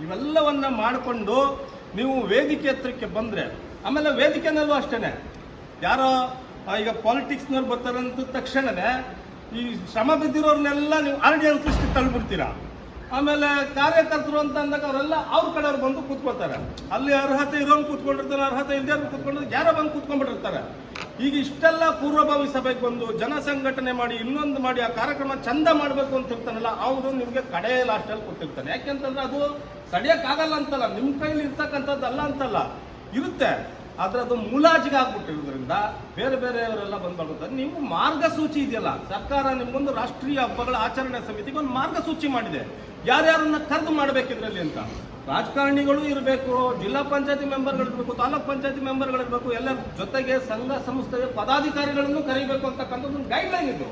ಇವೆಲ್ಲವನ್ನು ಮಾಡಿಕೊಂಡು ನೀವು ವೇದಿಕೆ ಹತ್ರಕ್ಕೆ ಬಂದ್ರೆ, ಆಮೇಲೆ ವೇದಿಕೆನಲ್ಲೂ ಅಷ್ಟೇನೆ. ಯಾರೋ ಈಗ ಪಾಲಿಟಿಕ್ಸ್ನವ್ರು ಬರ್ತಾರೆ ಅಂತ ತಕ್ಷಣನೇ ಈ ಶ್ರಮ ಬಿದ್ದಿರೋರ್ನೆಲ್ಲ ನೀವು ಆರ್ ಡಿ ಲಿಸ್ಟ್ ತಳ್ಬಿಡ್ತೀರಾ? ಆಮೇಲೆ ಕಾರ್ಯಕರ್ತರು ಅಂತ ಅಂದಾಗ ಅವರೆಲ್ಲ ಅವ್ರ ಕಡೆಯವ್ರು ಬಂದು ಕೂತ್ಕೊಳ್ತಾರೆ. ಅಲ್ಲಿ ಅರ್ಹತೆ ಇರೋನು ಕೂತ್ಕೊಂಡಿರ್ತಾರೆ, ಅರ್ಹತೆ ಇಲ್ದೇ ಕೂತ್ಕೊಂಡಿರ್ತಾರೆ, ಯಾರೋ ಬಂದು ಕೂತ್ಕೊಂಡ್ಬಿಟ್ಟಿರ್ತಾರೆ. ಈಗ ಇಷ್ಟೆಲ್ಲ ಪೂರ್ವಭಾವಿ ಸಭೆಗೆ ಬಂದು ಜನ ಸಂಘಟನೆ ಮಾಡಿ, ಇನ್ನೊಂದು ಮಾಡಿ, ಆ ಕಾರ್ಯಕ್ರಮ ಚಂದ ಮಾಡಬೇಕು ಅಂತ ಇರ್ತಾನಲ್ಲ ಅವನು ನಿಮಗೆ ಕಡೆ ಲಾಸ್ಟಲ್ಲಿ ಕೊಟ್ಟಿರ್ತಾನೆ. ಯಾಕೆಂತಂದ್ರೆ ಅದು ಸಡಿಯಕ್ಕಾಗಲ್ಲ ಅಂತಲ್ಲ ನಿಮ್ಮ ಕೈಲಿ ಇರ್ತಕ್ಕಂಥದ್ದಲ್ಲ ಅಂತಲ್ಲ. ಇರುತ್ತೆ. ಆದ್ರೆ ಅದು ಮೂಲಾಜಿಗೆ ಆಗ್ಬಿಟ್ಟಿರೋದ್ರಿಂದ ಬೇರೆ ಬೇರೆಯವರೆಲ್ಲ ಬಂದು ಬರ್ತಾರೆ ನೀವು ಮಾರ್ಗಸೂಚಿ ಇದೆಯಲ್ಲ. ಸರ್ಕಾರ ನಿಮ್ಗೊಂದು ರಾಷ್ಟ್ರೀಯ ಹಬ್ಬಗಳ ಆಚರಣೆ ಸಮಿತಿಗೆ ಒಂದು ಮಾರ್ಗಸೂಚಿ ಮಾಡಿದೆ. ಯಾರ್ಯಾರನ್ನ ಕರೆದು ಮಾಡ್ಬೇಕು ಇದರಲ್ಲಿ ಅಂತ. ರಾಜಕಾರಣಿಗಳು ಇರಬೇಕು, ಜಿಲ್ಲಾ ಪಂಚಾಯತಿ ಮೆಂಬರ್ಗಳು ಇರಬೇಕು, ತಾಲೂಕ್ ಪಂಚಾಯತಿ ಮೆಂಬರ್ಗಳು ಇರಬೇಕು, ಎಲ್ಲರ ಜೊತೆಗೆ ಸಂಘ ಸಂಸ್ಥೆಯ ಪದಾಧಿಕಾರಿಗಳನ್ನು ಕರೀಬೇಕು ಅಂತಕ್ಕಂಥದ್ದು ಒಂದು ಗೈಡ್ ಲೈನ್ ಇದು.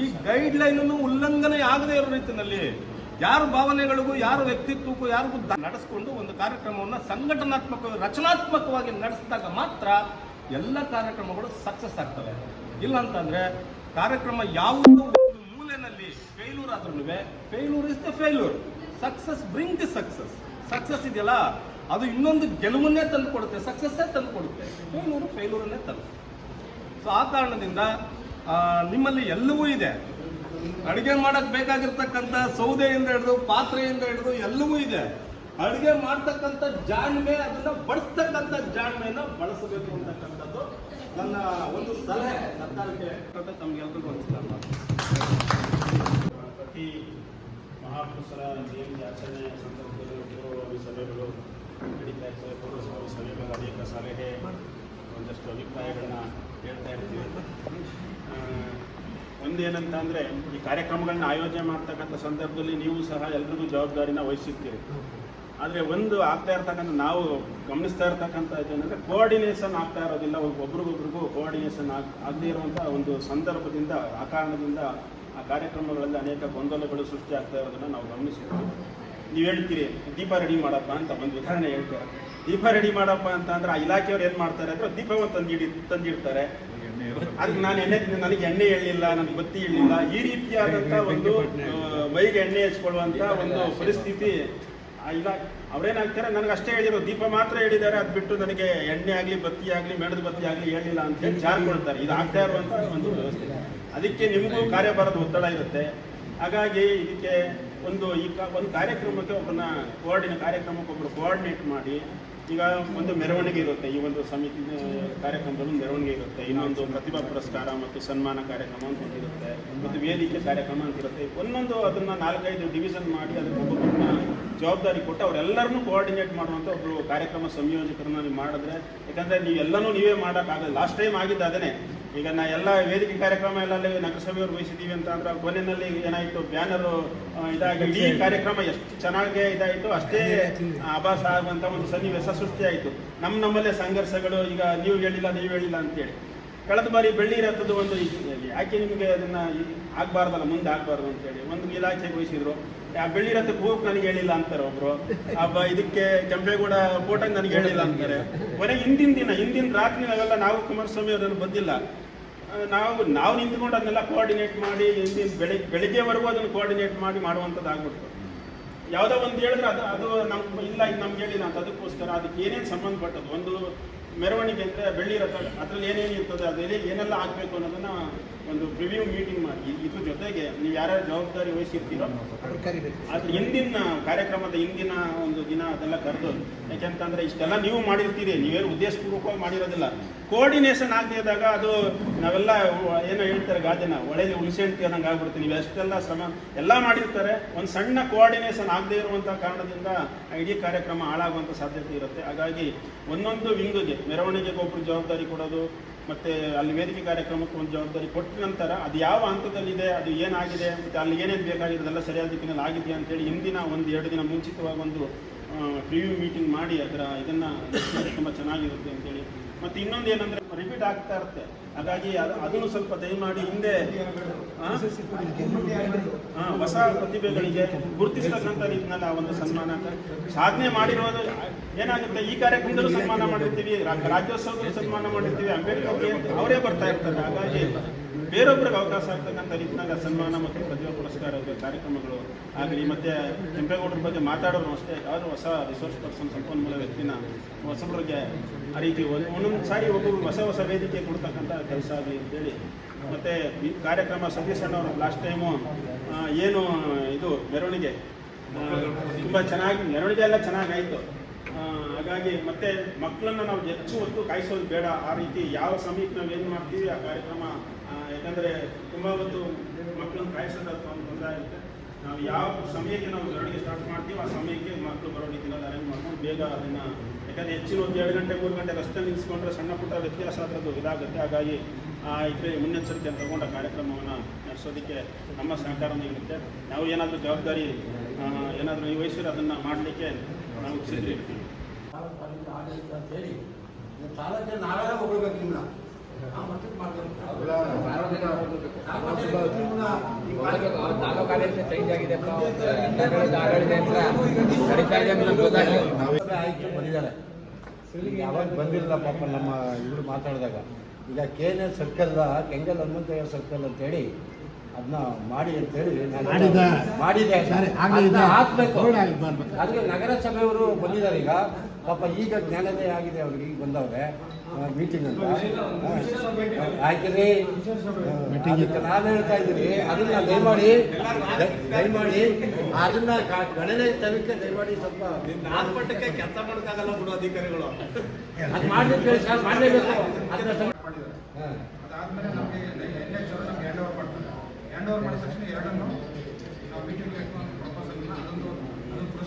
ಈ ಗೈಡ್ ಲೈನ್ ಉಲ್ಲಂಘನೆ ಆಗದೇ ಇರೋ ರೀತಿಯಲ್ಲಿ ಯಾರ ಭಾವನೆಗಳಿಗೂ, ಯಾರ ವ್ಯಕ್ತಿತ್ವಕ್ಕೂ, ಯಾರಿಗೂ ನಡೆಸ್ಕೊಂಡು ಒಂದು ಕಾರ್ಯಕ್ರಮವನ್ನು ಸಂಘಟನಾತ್ಮಕ, ರಚನಾತ್ಮಕವಾಗಿ ನಡೆಸಿದಾಗ ಮಾತ್ರ ಎಲ್ಲ ಕಾರ್ಯಕ್ರಮಗಳು ಸಕ್ಸಸ್ ಆಗ್ತವೆ. ಇಲ್ಲ ಅಂತಂದ್ರೆ ಕಾರ್ಯಕ್ರಮ ಯಾವುದೋ ಒಂದು ಮೂಲೆಯಲ್ಲಿ ಫೇಲ್ಯೂರ್ ಆದ್ರೂ failure is the failure success bring the success success ಇದೆಯಲ್ಲ, ಅದು ಇನ್ನೊಂದು ಗೆಲುವನ್ನೇ ತಂದು ಕೊಡುತ್ತೆ ಸಕ್ಸಸ್ಸೇ ತಂದು ಕೊಡುತ್ತೆ ಫೇಲ್ಯೂರು ಫೇಲ್ಯೂರನ್ನೇ ತಂದು. ಸೊ ಆ ಕಾರಣದಿಂದ ನಿಮ್ಮಲ್ಲಿ ಎಲ್ಲವೂ ಇದೆ. ಅಡುಗೆ ಮಾಡಕ್ ಬೇಕಾಗಿರ್ತಕ್ಕಂಥ ಸೌದೆಯಿಂದ ಹಿಡಿದು, ಪಾತ್ರೆಯಿಂದ ಹಿಡಿದು ಎಲ್ಲವೂ ಇದೆ. ಅಡುಗೆ ಮಾಡ್ತಕ್ಕಂಥ ಜಾಣ್ಮೆ, ಅದನ್ನ ಬಳಸ್ತಕ್ಕಂಥ ಜಾಣ್ಮೆಯನ್ನ ಬಳಸಬೇಕು ಅಂತಕ್ಕಂಥದ್ದು ನನ್ನ ಒಂದು ಸಲಹೆ ಸರ್ಕಾರಕ್ಕೆ ತಮ್ಗೆಲ್ರಿಗೂ ಅನಿಸ್ತಾ ಪ್ರತಿ ಮಹಾಪುರುಷರ ಜಯಂತಿ ಆಚರಣೆ ಸಂದರ್ಭದಲ್ಲಿ ಪೂರ್ವಭಾವಿ ಸಭೆಗಳು ನಡೀತಾ ಇರ್ತದೆ ಪೌರಸಭಾ ಸಭೆಗಳು, ಅನೇಕ ಸಲಹೆ, ಒಂದಷ್ಟು ಅಭಿಪ್ರಾಯಗಳನ್ನ ಹೇಳ್ತಾ ಇರ್ತೀವಿ. ಒಂದೇನಂತ ಅಂದರೆ ಈ ಕಾರ್ಯಕ್ರಮಗಳನ್ನ ಆಯೋಜನೆ ಮಾಡ್ತಕ್ಕಂಥ ಸಂದರ್ಭದಲ್ಲಿ ನೀವು ಸಹ ಎಲ್ರಿಗೂ ಜವಾಬ್ದಾರಿನ ವಹಿಸಿರ್ತೀರಿ. ಆದರೆ ಒಂದು ಆಗ್ತಾ ಇರ್ತಕ್ಕಂಥ ನಾವು ಗಮನಿಸ್ತಾ ಇರ್ತಕ್ಕಂಥ ಇದೇನೆಂದರೆ ಕೋಆರ್ಡಿನೇಷನ್ ಆಗ್ತಾ ಇರೋದಿಲ್ಲ. ಒಬ್ರಿಗೊಬ್ರಿಗೂ ಕೋಆರ್ಡಿನೇಷನ್ ಆಗ್ ಆಗದೇ ಇರುವಂಥ ಒಂದು ಸಂದರ್ಭದಿಂದ, ಆ ಕಾರಣದಿಂದ ಆ ಕಾರ್ಯಕ್ರಮಗಳಲ್ಲಿ ಅನೇಕ ಗೊಂದಲಗಳು ಸೃಷ್ಟಿ ಆಗ್ತಾ ಇರೋದನ್ನು ನಾವು ಗಮನಿಸಿರ್ತೀವಿ. ನೀವು ಹೇಳ್ತೀರಿ, ದೀಪ ರೆಡಿ ಮಾಡಪ್ಪ ಅಂತ ಒಂದು ಉದಾಹರಣೆ ಹೇಳ್ತಾರೆ. ದೀಪ ರೆಡಿ ಮಾಡಪ್ಪ ಅಂತ ಅಂದ್ರೆ ಆ ಇಲಾಖೆಯವ್ರು ಏನು ಮಾಡ್ತಾರೆ ಅಂದರೆ ದೀಪವನ್ನು ತಂದಿಡಿ ತಂದಿಡ್ತಾರೆ. ಅದಕ್ಕೆ ನಾನು ಎಣ್ಣೆ ನನಗೆ ಎಣ್ಣೆ ಹೇಳಿಲ್ಲ ನನಗೆ ಬತ್ತಿ ಹೇಳಿಲ್ಲ ಈ ರೀತಿಯಾದಂಥ ಒಂದು ಮೈಗೆ ಎಣ್ಣೆ ಹಚ್ಕೊಳ್ಳುವಂಥ ಒಂದು ಪರಿಸ್ಥಿತಿ ಇಲ್ಲ ಅವ್ರೇನಾಗ್ತಾರೆ ನನಗೆ ಅಷ್ಟೇ ಹೇಳಿದ್ರು ದೀಪ ಮಾತ್ರ ಹೇಳಿದ್ದಾರೆ ಅದು ಬಿಟ್ಟು ನನಗೆ ಎಣ್ಣೆ ಆಗಲಿ, ಬತ್ತಿ ಆಗಲಿ, ಮೆಣದ ಬತ್ತಿ ಆಗಲಿ ಹೇಳಿಲ್ಲ ಅಂತ ಹೇಳಿ ಜಾರ್ಕೊಳ್ತಾರೆ. ಇದು ಆಗ್ತಾ ಇರುವಂಥ ಒಂದು ವ್ಯವಸ್ಥೆ. ಅದಕ್ಕೆ ನಿಮಗೂ ಕಾರ್ಯಭಾರದ ಒತ್ತಡ ಇರುತ್ತೆ. ಹಾಗಾಗಿ ಇದಕ್ಕೆ ಒಂದು ಈ ಒಂದು ಕಾರ್ಯಕ್ರಮಕ್ಕೆ ಒಬ್ಬರನ್ನ ಕೋಆರ್ಡಿನೇ ಕಾರ್ಯಕ್ರಮಕ್ಕೆ ಒಬ್ಬರು ಕೋಆರ್ಡಿನೇಟ್ ಮಾಡಿ ಈಗ ಒಂದು ಮೆರವಣಿಗೆ ಇರುತ್ತೆ. ಈ ಒಂದು ಸಮಿತಿ ಕಾರ್ಯಕ್ರಮದಲ್ಲಿ ಮೆರವಣಿಗೆ ಇರುತ್ತೆ. ಇನ್ನೊಂದು ಪ್ರತಿಭಾ ಪುರಸ್ಕಾರ ಮತ್ತು ಸನ್ಮಾನ ಕಾರ್ಯಕ್ರಮ ಅಂತ ಒಂದಿರುತ್ತೆ. ಮತ್ತು ವೇದಿಕೆ ಕಾರ್ಯಕ್ರಮ ಅಂತ ಇರುತ್ತೆ. ಒಂದೊಂದು ಅದನ್ನ ನಾಲ್ಕೈದು ಡಿವಿಷನ್ ಮಾಡಿ ಅದಕ್ಕೆ ಒಬ್ಬೊಬ್ಬರನ್ನ ಜವಾಬ್ದಾರಿ ಕೊಟ್ಟು ಅವರೆಲ್ಲರನ್ನು ಕೋಆರ್ಡಿನೇಟ್ ಮಾಡುವಂಥ ಒಬ್ಬರು ಕಾರ್ಯಕ್ರಮ ಸಂಯೋಜಕರನ್ನ ನೀವು ಮಾಡಿದ್ರೆ ಯಾಕಂದರೆ ನೀವೆಲ್ಲನೂ ನೀವೇ ಮಾಡೋಕ್ಕಾಗಲ್ಲ ಲಾಸ್ಟ್ ಟೈಮ್ ಆಗಿದ್ದು ಅದನ್ನೇ ಈಗ ನಾ ಎಲ್ಲ ವೇದಿಕೆ ಕಾರ್ಯಕ್ರಮ ಎಲ್ಲ ಅಲ್ಲಿ ನಗರಸಭೆಯವ್ರು ವಹಿಸಿದ್ದೀವಿ ಅಂತ ಅಂದ್ರೆ ಕೊನೆಯಲ್ಲಿ ಏನಾಯಿತು? ಬ್ಯಾನರು ಇದಾಗಿ ಇಡೀ ಕಾರ್ಯಕ್ರಮ ಎಷ್ಟು ಚೆನ್ನಾಗಿ ಇದಾಯಿತು. ಅಷ್ಟೇ ಆಭಾಸ ಆಗುವಂಥ ಒಂದು ಸನ್ನಿವೇಶ ಸೃಷ್ಟಿಯಾಯಿತು ನಮ್ಮ ನಮ್ಮಲ್ಲೇ ಸಂಘರ್ಷಗಳು ಈಗ ನೀವು ಹೇಳಿಲ್ಲ ನೀವು ಹೇಳಿಲ್ಲ ಅಂತೇಳಿ. ಕಳೆದ ಬಾರಿ ಬೆಳ್ಳಿ ರಥದ ಒಂದು ಯಾಕೆ ನಿಮಗೆ ಅದನ್ನ ಆಗಬಾರ್ದಲ್ಲ ಮುಂದೆ ಆಗಬಾರ್ದು ಅಂತೇಳಿ. ಒಂದು ಇಲಾಖೆಗೆ ವಹಿಸಿದ್ರು ಬೆಳ್ಳಿ ರಥ ಹೋಗಕ್ಕೆ ನನಗೆ ಹೇಳಿಲ್ಲ ಅಂತಾರೆ ಒಬ್ರು. ಅಬ್ಬ ಇದಕ್ಕೆ ಕೆಂಪೇಗೌಡ ಫೋಟೋಗೆ ನನಗೆ ಹೇಳಿಲ್ಲ ಅಂತಾರೆ. ಕೊನೆಗೆ ಹಿಂದಿನ ದಿನ, ಹಿಂದಿನ ರಾತ್ರಿ ನಾವೆಲ್ಲ ನಾವು ಕುಮಾರಸ್ವಾಮಿ ಅವರನ್ನು ಬಂದಿಲ್ಲ. ನಾವು ನಾವು ನಿಂತ್ಕೊಂಡು ಅದನ್ನೆಲ್ಲ ಕೋಆರ್ಡಿನೇಟ್ ಮಾಡಿ, ಹಿಂದಿನ ಬೆಳಿಗ್ಗೆ ಬೆಳಿಗ್ಗೆವರೆಗೂ ಅದನ್ನು ಕೋಆರ್ಡಿನೇಟ್ ಮಾಡಿ ಮಾಡುವಂಥದ್ದು ಆಗ್ಬಿಡ್ತು. ಯಾವುದೋ ಒಂದು ಹೇಳಿದ್ರೆ ಅದು ಅದು ನಮ್ಗೆ ಇಲ್ಲ, ಇದು ನಮ್ಗೆ ಹೇಳಿಲ್ಲ ಅಂತ. ಅದಕ್ಕೋಸ್ಕರ ಅದಕ್ಕೆ ಏನೇನು ಸಂಬಂಧಪಟ್ಟದ್ದು? ಒಂದು ಮೆರವಣಿಗೆ ಅಂದರೆ ಬೆಳ್ಳಿ ರಥ, ಅದರಲ್ಲಿ ಏನೇನು ಇರ್ತದೆ, ಅದರಲ್ಲಿ ಏನೆಲ್ಲ ಆಗಬೇಕು ಅನ್ನೋದನ್ನ ಒಂದು ಪ್ರಿವ್ಯೂ ಮೀಟಿಂಗ್ ಮಾಡಿ. ಇದ್ರ ಜೊತೆಗೆ ನೀವು ಯಾರ್ಯಾರು ಜವಾಬ್ದಾರಿ ವಹಿಸಿರ್ತೀರೋ ಅದ್ರ ಹಿಂದಿನ ಕಾರ್ಯಕ್ರಮದ ಹಿಂದಿನ ಒಂದು ದಿನ ಅದೆಲ್ಲ ಕರೆದು, ಯಾಕೆಂತಂದ್ರೆ ಇಷ್ಟೆಲ್ಲ ನೀವು ಮಾಡಿರ್ತೀರಿ, ನೀವೇನು ಉದ್ದೇಶಪೂರ್ವಕವಾಗಿ ಮಾಡಿರೋದಿಲ್ಲ. ಕೋಆರ್ಡಿನೇಷನ್ ಆಗದೆ ಇದ್ದಾಗ ಅದು ನಾವೆಲ್ಲ ಏನೋ ಹೇಳ್ತಾರೆ ಗಾದೆನ, ಒಳಗೆ ಹುಣಸೆಹಣ್ಣು ಅನ್ನಂಗೆ ನೀವು ಎಷ್ಟೆಲ್ಲ ಶ್ರಮ, ಎಲ್ಲ ಮಾಡಿರ್ತಾರೆ. ಒಂದು ಸಣ್ಣ ಕೋಆರ್ಡಿನೇಷನ್ ಆಗದೆ ಇರುವಂಥ ಕಾರಣದಿಂದ ಇಡೀ ಕಾರ್ಯಕ್ರಮ ಹಾಳಾಗುವಂಥ ಸಾಧ್ಯತೆ ಇರುತ್ತೆ. ಹಾಗಾಗಿ ಒಂದೊಂದು ವಿಂಗ್ಗೆ ಮೆರವಣಿಗೆಗೆ ಒಬ್ಬರು ಜವಾಬ್ದಾರಿ ಕೊಡೋದು, ಮತ್ತೆ ಅಲ್ಲಿ ವೇದಿಕೆ ಕಾರ್ಯಕ್ರಮಕ್ಕೆ ಒಂದು ಜವಾಬ್ದಾರಿ ಕೊಟ್ಟ ನಂತರ ಅದು ಯಾವ ಹಂತದಲ್ಲಿದೆ, ಅದು ಏನಾಗಿದೆ ಮತ್ತು ಅಲ್ಲಿ ಏನೇನು ಬೇಕಾಗಿರೋದೆಲ್ಲ ಸರಿಯಾದ ದಿಕ್ಕಿನಲ್ಲಿ ಆಗಿದೆಯಾ ಅಂತೇಳಿ ಹಿಂದಿನ ಒಂದು ಎರಡು ದಿನ ಮುಂಚಿತವಾಗಿ ಒಂದು ಪ್ರಿವ್ಯೂ ಮೀಟಿಂಗ್ ಮಾಡಿ ಅದರ ಇದನ್ನು ತುಂಬ ಚೆನ್ನಾಗಿರುತ್ತೆ ಅಂತೇಳಿ. ಮತ್ತು ಇನ್ನೊಂದು ಏನಂದರೆ ರಿಪೀಟ್ ಆಗ್ತಾ ಇರುತ್ತೆ. ಹಾಗಾಗಿ ಅದು ಅದನ್ನು ಸ್ವಲ್ಪ ದಯಮಾಡಿ ಹಿಂದೆ? ಆ, ಹೊಸ ಪ್ರತಿಭೆಗಳಿಗೆ ಗುರುತಿಸ್ತಕ್ಕಂಥ ರೀತಿಯಲ್ಲಿ ಆ ಒಂದು ಸನ್ಮಾನ ಸಾಧನೆ ಮಾಡಿರೋದು ಏನಾಗುತ್ತೆ? ಈ ಕಾರ್ಯಕ್ರಮದಲ್ಲೂ ಸನ್ಮಾನ ಮಾಡಿರ್ತೀವಿ ರಾಜ್ಯೋತ್ಸವದಲ್ಲೂ ಸನ್ಮಾನ ಮಾಡಿರ್ತೀವಿ ಅಂಬೇಡ್ಕರ್ ಅವರೇ ಬರ್ತಾ ಇರ್ತಾರೆ. ಹಾಗಾಗಿ ಬೇರೊಬ್ಬರಿಗೆ ಅವಕಾಶ ಆಗ್ತಕ್ಕಂಥ ರೀತಿಯಲ್ಲಿ ಸನ್ಮಾನ ಮತ್ತು ಪ್ರತಿಭಾ ಪುರಸ್ಕಾರ ಕಾರ್ಯಕ್ರಮಗಳು. ಆಗಲಿ ಮತ್ತೆ ಕೆಂಪೇಗೌಡರ ಬಗ್ಗೆ ಮಾತಾಡೋರು ಅಷ್ಟೇ, ಯಾರು ಹೊಸ ರಿಸೋರ್ಸ್ ಪರ್ಸನ್ ಸಂಪನ್ಮೂಲ ವ್ಯಕ್ತಿನ ಹೊಸಬ್ರಿಗೆ ಆ ರೀತಿ ಒಂದ್- ಒಂದೊಂದು ಸಾರಿ ಒಬ್ಬರು ಹೊಸ ಹೊಸ ವೇದಿಕೆ ಕೊಡ್ತಕ್ಕಂಥ ಕೆಲಸ ಆಗಲಿ ಅಂತೇಳಿ ಮತ್ತು ಈ ಕಾರ್ಯಕ್ರಮ ಸತೀಶ್ ಅಣ್ಣವರು ಲಾಸ್ಟ್ ಟೈಮು ಏನು ಇದು ಮೆರವಣಿಗೆ ತುಂಬ ಚೆನ್ನಾಗಿ ಮೆರವಣಿಗೆ ಎಲ್ಲ ಚೆನ್ನಾಗಾಯಿತು. ಹಾಗಾಗಿ ಮತ್ತೆ ಮಕ್ಕಳನ್ನ ನಾವು ಹೆಚ್ಚು ಹೊತ್ತು ಕಾಯಿಸೋದು ಬೇಡ. ಆ ರೀತಿ ಯಾವ ಸಮೀಪ ನಾವು ಏನು ಮಾಡ್ತೀವಿ, ಆ ಕಾರ್ಯಕ್ರಮ ಯಾಕಂದ್ರೆ ತುಂಬ ಹೊತ್ತು ಮಕ್ಕಳನ್ನ ಒಂದು ತೊಂದರೆ ಆಗುತ್ತೆ. ನಾವು ಯಾವ ಸಮಯಕ್ಕೆ ನಾವು ಮೆರವಣಿಗೆ ಸ್ಟಾರ್ಟ್ ಮಾಡ್ತೀವಿ ಆ ಸಮಯಕ್ಕೆ ಮಕ್ಕಳು ಬರೋ ರೀತಿಯಲ್ಲಿ ಅರೇಂಜ್ ಮಾಡ್ಕೊಂಡು ಬೇಗ ಅದನ್ನು, ಯಾಕಂದ್ರೆ ಹೆಚ್ಚಿನ ಒಂದು ಎರಡು ಗಂಟೆ, ಮೂರು ಗಂಟೆ ರಸ್ತೆ ನಿಲ್ಲಿಸ್ಕೊಂಡ್ರೆ ಸಣ್ಣ ಪುಟ್ಟ ವ್ಯತ್ಯಾಸ ಅದರದ್ದು ಇದಾಗುತ್ತೆ. ಹಾಗಾಗಿ ಆ ಇದ್ರೆ ಮುನ್ನೆಚ್ಚರಿಕೆ ತಗೊಂಡ ಕಾರ್ಯಕ್ರಮವನ್ನು ನಡೆಸೋದಕ್ಕೆ ನಮ್ಮ ಸಹಕಾರ ಇರುತ್ತೆ ನಾವು ಏನಾದರೂ ಜವಾಬ್ದಾರಿ ಏನಾದರೂ ಈ ವಹಿಸಿದ್ರೆ ಅದನ್ನು ಮಾಡಲಿಕ್ಕೆ ನಾವು ಸಿದ್ಧರಿರ್ತೀವಿ ಆಡಳಿತ ಅಂತ ಹೇಳಿ ಸಾಲಕ್ಕೆ ನಾವೇ ಹೋಗ್ಬೇಕು ನಿಮ್ಮನ್ನ. ಚೇಂಜ್ ಆಗಿದೆ ಬಂದಿದ್ದಾರೆ ಯಾವಾಗ ಬಂದಿಲ್ಲ ಪಾಪ ನಮ್ಮ ಇವರು ಮಾತಾಡಿದಾಗ ಈಗ K N L circle Kengal Hanumanthaiah circle ಅಂತೇಳಿ ಅದನ್ನ ಮಾಡಿ ಅಂತೇಳಿ ನಾನು ಮಾಡಿದೆ. ಅದಕ್ಕೆ ನಗರಸಭೆಯವರು ಬಂದಿದ್ದಾರೆ ಈಗ. ಪಾಪ ಈಗ ಜ್ಞಾನದೇ ಆಗಿದೆ ಅವ್ರಿಗೆ ಈಗ ಬಂದವ್ರೆ. ಮೀಟಿಂಗ್ ಅಂತ Meeting ನಾನು ಹೇಳ್ತಾ ಇದ್ದೀನಿ ಅದನ್ನ ದಯಮಾಡಿ ದಯ- ದಯಮಾಡಿ ಅದನ್ನ ಗಣನೆ ತರಕ್ಕೆ ದಯಮಾಡಿ ಸ್ವಲ್ಪ ನಾಲ್ಪಟ್ಟಕ್ಕೆ ಕೆಲಸ ಮಾಡೋಕ್ಕಾಗಲ್ಲ ಬಿಡು ಅಧಿಕಾರಿಗಳು. ಅದು ಮಾಡ್ಲಿಕ್ಕೆ ಸರ್ ಮಾಡಲೇಬೇಕು ಅದನ್ನ ಅದಾದ್ಮೇಲೆ. ನಮಗೆ ಎನ್ ಎಚ್ ಅವರು ನಮ್ಗೆ ಹ್ಯಾಂಡ್ ಓವರ್ ಮಾಡ್ತಾರೆ ಹ್ಯಾಂಡ್ ಓವರ್ ಮಾಡಿದ ತಕ್ಷಣ ಎರಡನ್ನು ನಾವು ಮೀಟಿಂಗ್ ಪ್ರಪೋಸಲ್ನ ಅದೊಂದು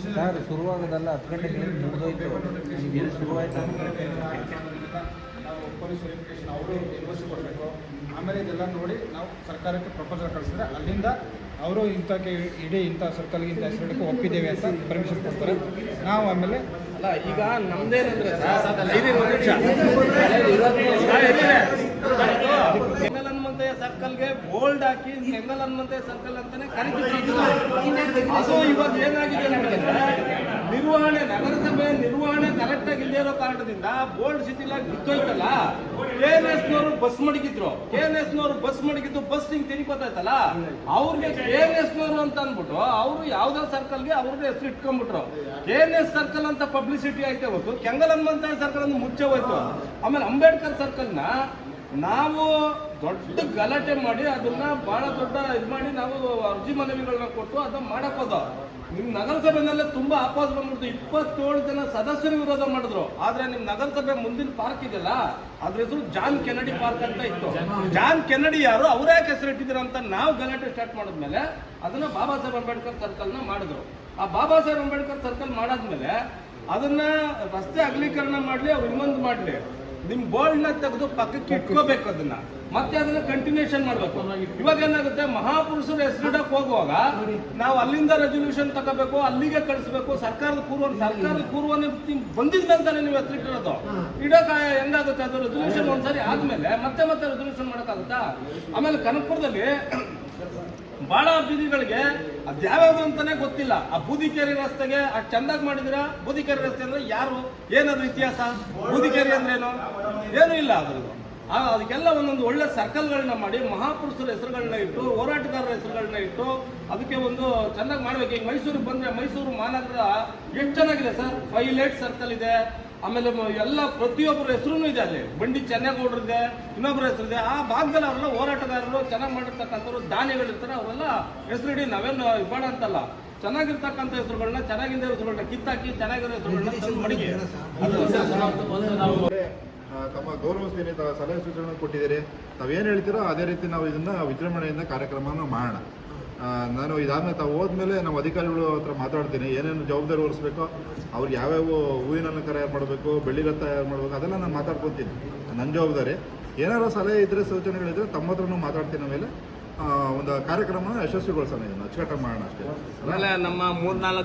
ಸರ್ ಶುರುವಾಗದಲ್ಲ ಹತ್ತು ಗಂಟೆಗೆ ಮುಗಿದೋಯ್ತು. ಏನು ಶುರುವಾಯ್ತು? ಪೊಲೀಸ್ ವೆರಿಫಿಕೇಶನ್ ಅವರು ಯೂನಿವರ್ಸಿಟಿ ಕೊಡಬೇಕು. ಆಮೇಲೆ ಇದೆಲ್ಲ ನೋಡಿ ನಾವು ಸರ್ಕಾರಕ್ಕೆ ಪ್ರಪೋಸಲ್ ಕಳಿಸಿದ್ರೆ ಅಲ್ಲಿಂದ ಅವರು ಇಂಥಕ್ಕೆ ಇಡೀ ಇಂಥ ಸರ್ಕಲ್ಗೆ ಇಂಥ ಹೆಸರಿಡಕ್ಕೆ ಒಪ್ಪಿದ್ದೇವೆ ಅಂತ ಪರ್ಮಿಷನ್ ಕೊಡ್ತಾರೆ. ನಾವು ಆಮೇಲೆ ಅಲ್ಲ ಈಗ ನಮ್ದೇನಂದ್ರೆ ಕೆಂಗಲ್ ಹನುಮಂತಯ್ಯ ಸರ್ಕಲ್ಗೆ ಬೋಲ್ಡ್ ಹಾಕಿ ಕೆಂಗಲ್ ಹನುಮಂತಯ್ಯ ಸರ್ಕಲ್ ಅಂತಾನೆ ಕರೆಕ್ಟ್ ಅದು ಇವಾಗ ಏನಾಗಿದೆ ನಿರ್ವಹಣೆ, ನಗರಸಭೆ ನಿರ್ವಹಣೆ ಕರೆಕ್ಟ್ ಆಗಿ ಇಲ್ಲದೆ ಇರೋ ಕಾರಣದಿಂದ ಬೋಲ್ಡ್ ಸಿಟಿಲ ಬಿತ್ತೋಯ್ತಲ್ಲ ಕೆ ಎನ್ ಎಸ್ ನವರು ಬಸ್ ಮಡಗಿದ್ರು. ಕೆ ಎನ್ ಎಸ್ ನವರು ಬಸ್ ಮಡಗಿದ್ದು ಬಸ್ ಹಿಂಗ್ ತಿರುಗೋತಾಯ್ತಲ್ಲ ಅವ್ರಿಗೆ ಕೆ ಎನ್ ಎಸ್ ನವರು ಅಂತ ಅಂದ್ಬಿಟ್ಟು ಅವರು ಯಾವ್ದೋ ಸರ್ಕಲ್ಗೆ ಅವ್ರಿಗೆ ಹೆಸರು ಇಟ್ಕೊಂಡ್ಬಿಟ್ರು. ಕೆ ಎನ್ ಎಸ್ ಸರ್ಕಲ್ ಅಂತ ಪಬ್ಲಿಸಿಟಿ ಐತೆ ಹೊತ್ತು ಕೆಂಗಲ್ ಹನುಮಂತ ಸರ್ಕಲ್ ಅಂತ ಮುಚ್ಚೆ ಹೋಯ್ತು. ಆಮೇಲೆ ಅಂಬೇಡ್ಕರ್ ಸರ್ಕಲ್ನ ನಾವು ದೊಡ್ಡ ಗಲಾಟೆ ಮಾಡಿ ಅದನ್ನ ಬಹಳ ದೊಡ್ಡ ಇದು ಮಾಡಿ ನಾವು ಅರ್ಜಿ ಮನವಿಗಳನ್ನ ಕೊಟ್ಟು ಅದನ್ನ ಮಾಡಕ್ ನಿಮ್ ನಗರಸಭೆನಲ್ಲೇ ತುಂಬಾ ಆಪಾಸ್ ಬಂದ್ಬಿಡ್ತು. ಇಪ್ಪತ್ತೇಳು ಜನ ಸದಸ್ಯರು ವಿರೋಧ ಮಾಡಿದ್ರು. ಆದ್ರೆ ನಿಮ್ ನಗರಸಭೆ ಮುಂದಿನ ಪಾರ್ಕ್ ಇದೆಯಲ್ಲ, ಅದ್ರ ಹೆಸರು ಜಾನ್ ಕೆನಡಿ ಪಾರ್ಕ್ ಅಂತ ಇತ್ತು. ಜಾನ್ ಕೆನಡಿ ಯಾರು, ಅವರೇ ಹೆಸರು ಇಟ್ಟಿದ್ರು ಅಂತ ನಾವು ಗಲಾಟೆ ಸ್ಟಾರ್ಟ್ ಮಾಡಿದ್ಮೇಲೆ ಅದನ್ನ ಬಾಬಾ ಸಾಹೇಬ್ ಅಂಬೇಡ್ಕರ್ ಸರ್ಕಲ್ನ ಮಾಡಿದ್ರು. ಆ ಬಾಬಾ ಸಾಹೇಬ್ ಅಂಬೇಡ್ಕರ್ ಸರ್ಕಲ್ ಮಾಡಾದ್ಮೇಲೆ ಅದನ್ನ ರಸ್ತೆ ಅಗಲೀಕರಣ ಮಾಡ್ಲಿ, ಅವ್ರು ಇನ್ನೊಂದು ಮಾಡ್ಲಿ. ನಿಮ್ ಬೋರ್ಡ್ನ ತೆಗೆದು ಪಕ್ಕಕ್ಕೆ ಇಟ್ಕೋಬೇಕು ಅದನ್ನ. ಮತ್ತೆ ಅದನ್ನ ಕಂಟಿನ್ಯೂಷನ್ ಮಾಡ್ಬೇಕು. ಇವಾಗ ಏನಾಗುತ್ತೆ? ಮಹಾಪುರುಷರು ಹೆಸರಿಡಕ್ ಹೋಗುವಾಗ ನಾವು ಅಲ್ಲಿಂದ ರೆಸೊಲ್ಯೂಷನ್ ತಗೋಬೇಕು, ಅಲ್ಲಿಗೆ ಕಳಿಸ್ಬೇಕು, ಸರ್ಕಾರದ ಪೂರ್ವ ಸರ್ಕಾರದ ಪೂರ್ವ ಬಂದಿದ್ದಂತಾನೆ ನೀವು ಹೆಸರಿಟ್ಟಿರೋದು ಇಡಕ್ ಹೆಂಗಾಗುತ್ತೆ? ಅದು ರೆಸೊಲ್ಯೂಷನ್ ಒಂದ್ಸರಿ ಆದ್ಮೇಲೆ ಮತ್ತೆ ಮತ್ತೆ ರೆಸೊಲ್ಯೂಷನ್ ಮಾಡಕ್ಕಾಗುತ್ತಾ? ಆಮೇಲೆ ಕನಕಪುರದಲ್ಲಿ ಬಹಳ ಬೀದಿಗಳಿಗೆ ಅದ್ಯಾವ್ಯಾವ್ದು ಅಂತಾನೆ ಗೊತ್ತಿಲ್ಲ. ಆ ಬೂದಿಕೇರಿ ರಸ್ತೆಗೆ ಆ ಚಂದಾಗಿ ಮಾಡಿದಿರ? ಬೂದಿಕೇರಿ ರಸ್ತೆ ಅಂದ್ರೆ ಯಾರು? ಏನಾದ್ರು ಇತಿಹಾಸ? ಬೂದಿಕೇರಿ ಅಂದ್ರೇನು? ಏನೂ ಇಲ್ಲ ಅದ್ರದ್ದು. ಆ, ಅದಕ್ಕೆಲ್ಲ ಒಂದೊಂದು ಒಳ್ಳೆ ಸರ್ಕಲ್ಗಳನ್ನ ಮಾಡಿ, ಮಹಾಪುರುಷರ ಹೆಸರುಗಳನ್ನ ಇಟ್ಟು, ಹೋರಾಟಗಾರರ ಹೆಸರುಗಳನ್ನ ಇಟ್ಟು, ಅದಕ್ಕೆ ಒಂದು ಚೆನ್ನಾಗಿ ಮಾಡ್ಬೇಕು. ಈಗ ಮೈಸೂರಿಗೆ ಬಂದ್ರೆ ಮೈಸೂರು ಮಹಾನಗರ ಎಷ್ಟು ಚೆನ್ನಾಗಿದೆ ಸರ್? ಫೈವ್ ಲೇಟ್ ಸರ್ಕಲ್ ಇದೆ. ಆಮೇಲೆ ಎಲ್ಲ ಪ್ರತಿಯೊಬ್ಬರ ಹೆಸರು ಇದೆ ಅಲ್ಲಿ. ಬಂಡಿ ಚೆನ್ನಗೌಡ್ರಿದೆ ಇನ್ನೊಬ್ಬರ ಹೆಸರಿದೆ. ಆ ಭಾಗದಲ್ಲಿ ಅವರೆಲ್ಲ ಹೋರಾಟಗಾರರು ಚೆನ್ನಾಗಿ ಮಾಡಿರ್ತಕ್ಕಂಥವ್ರು ದಾನಿಗಳಿರ್ತಾರೆ. ಅವರೆಲ್ಲ ಹೆಸರಿಡಿ ನಾವೇನು ಬೇಡ ಅಂತಲ್ಲ ಚೆನ್ನಾಗಿರ್ತಕ್ಕಂಥ ಹೆಸರುಗಳನ್ನ ಚೆನ್ನಾಗಿಂದ ಹೆಸರುಗಳನ್ನ ಕಿತ್ತಾಕಿ ಚೆನ್ನಾಗಿರೋ ಹೆಸರುಗಳನ್ನ ತಮ್ಮ ಗೌರವಿಸ್ತೀನಿ ಸಲಹೆ ಸೂಚನೆ ಕೊಟ್ಟಿದ್ದೀರಿ. ತಾವೇನು ಹೇಳ್ತೀರೋ ಅದೇ ರೀತಿ ನಾವು ಇದನ್ನ ವಿಜೃಂಭಣೆಯಿಂದ ಕಾರ್ಯಕ್ರಮವನ್ನು ಮಾಡೋಣ. ನಾನು ಇದಾದ್ಮೇಲೆ ತಾವು ಹೋದ್ಮೇಲೆ ನಾವು ಅಧಿಕಾರಿಗಳು ಹತ್ರ ಮಾತಾಡ್ತೀನಿ. ಏನೇನು ಜವಾಬ್ದಾರಿ ಹೊರಿಸ್ಬೇಕೋ ಅವ್ರಿಗೆ ಯಾವ್ಯಾವ ಹೂವಿನ ತಯಾರು ಮಾಡಬೇಕು ಬೆಳ್ಳಿಗತ್ತ ಯಾರು ಮಾಡಬೇಕು, ಅದೆಲ್ಲ ನಾನು ಮಾತಾಡ್ಕೊತೀನಿ. ನನ್ನ ಜವಾಬ್ದಾರಿ. ಏನಾರು ಸಲಹೆ ಇದ್ರೆ ಸೂಚನೆಗಳಿದ್ರೆ ತಮ್ಮ ಹತ್ರನೂ ಮಾತಾಡ್ತೀನಿ ಆಮೇಲೆ ಒಂದು ಕಾರ್ಯಕ್ರಮ ಯಶಸ್ವಿಗೊಳಿಸೋಣ ಇದನ್ನು. ಮಾಡೋಣ ಅಷ್ಟೇ. ಆಮೇಲೆ ನಮ್ಮ ಮೂರ್ನಾಲ್ಕು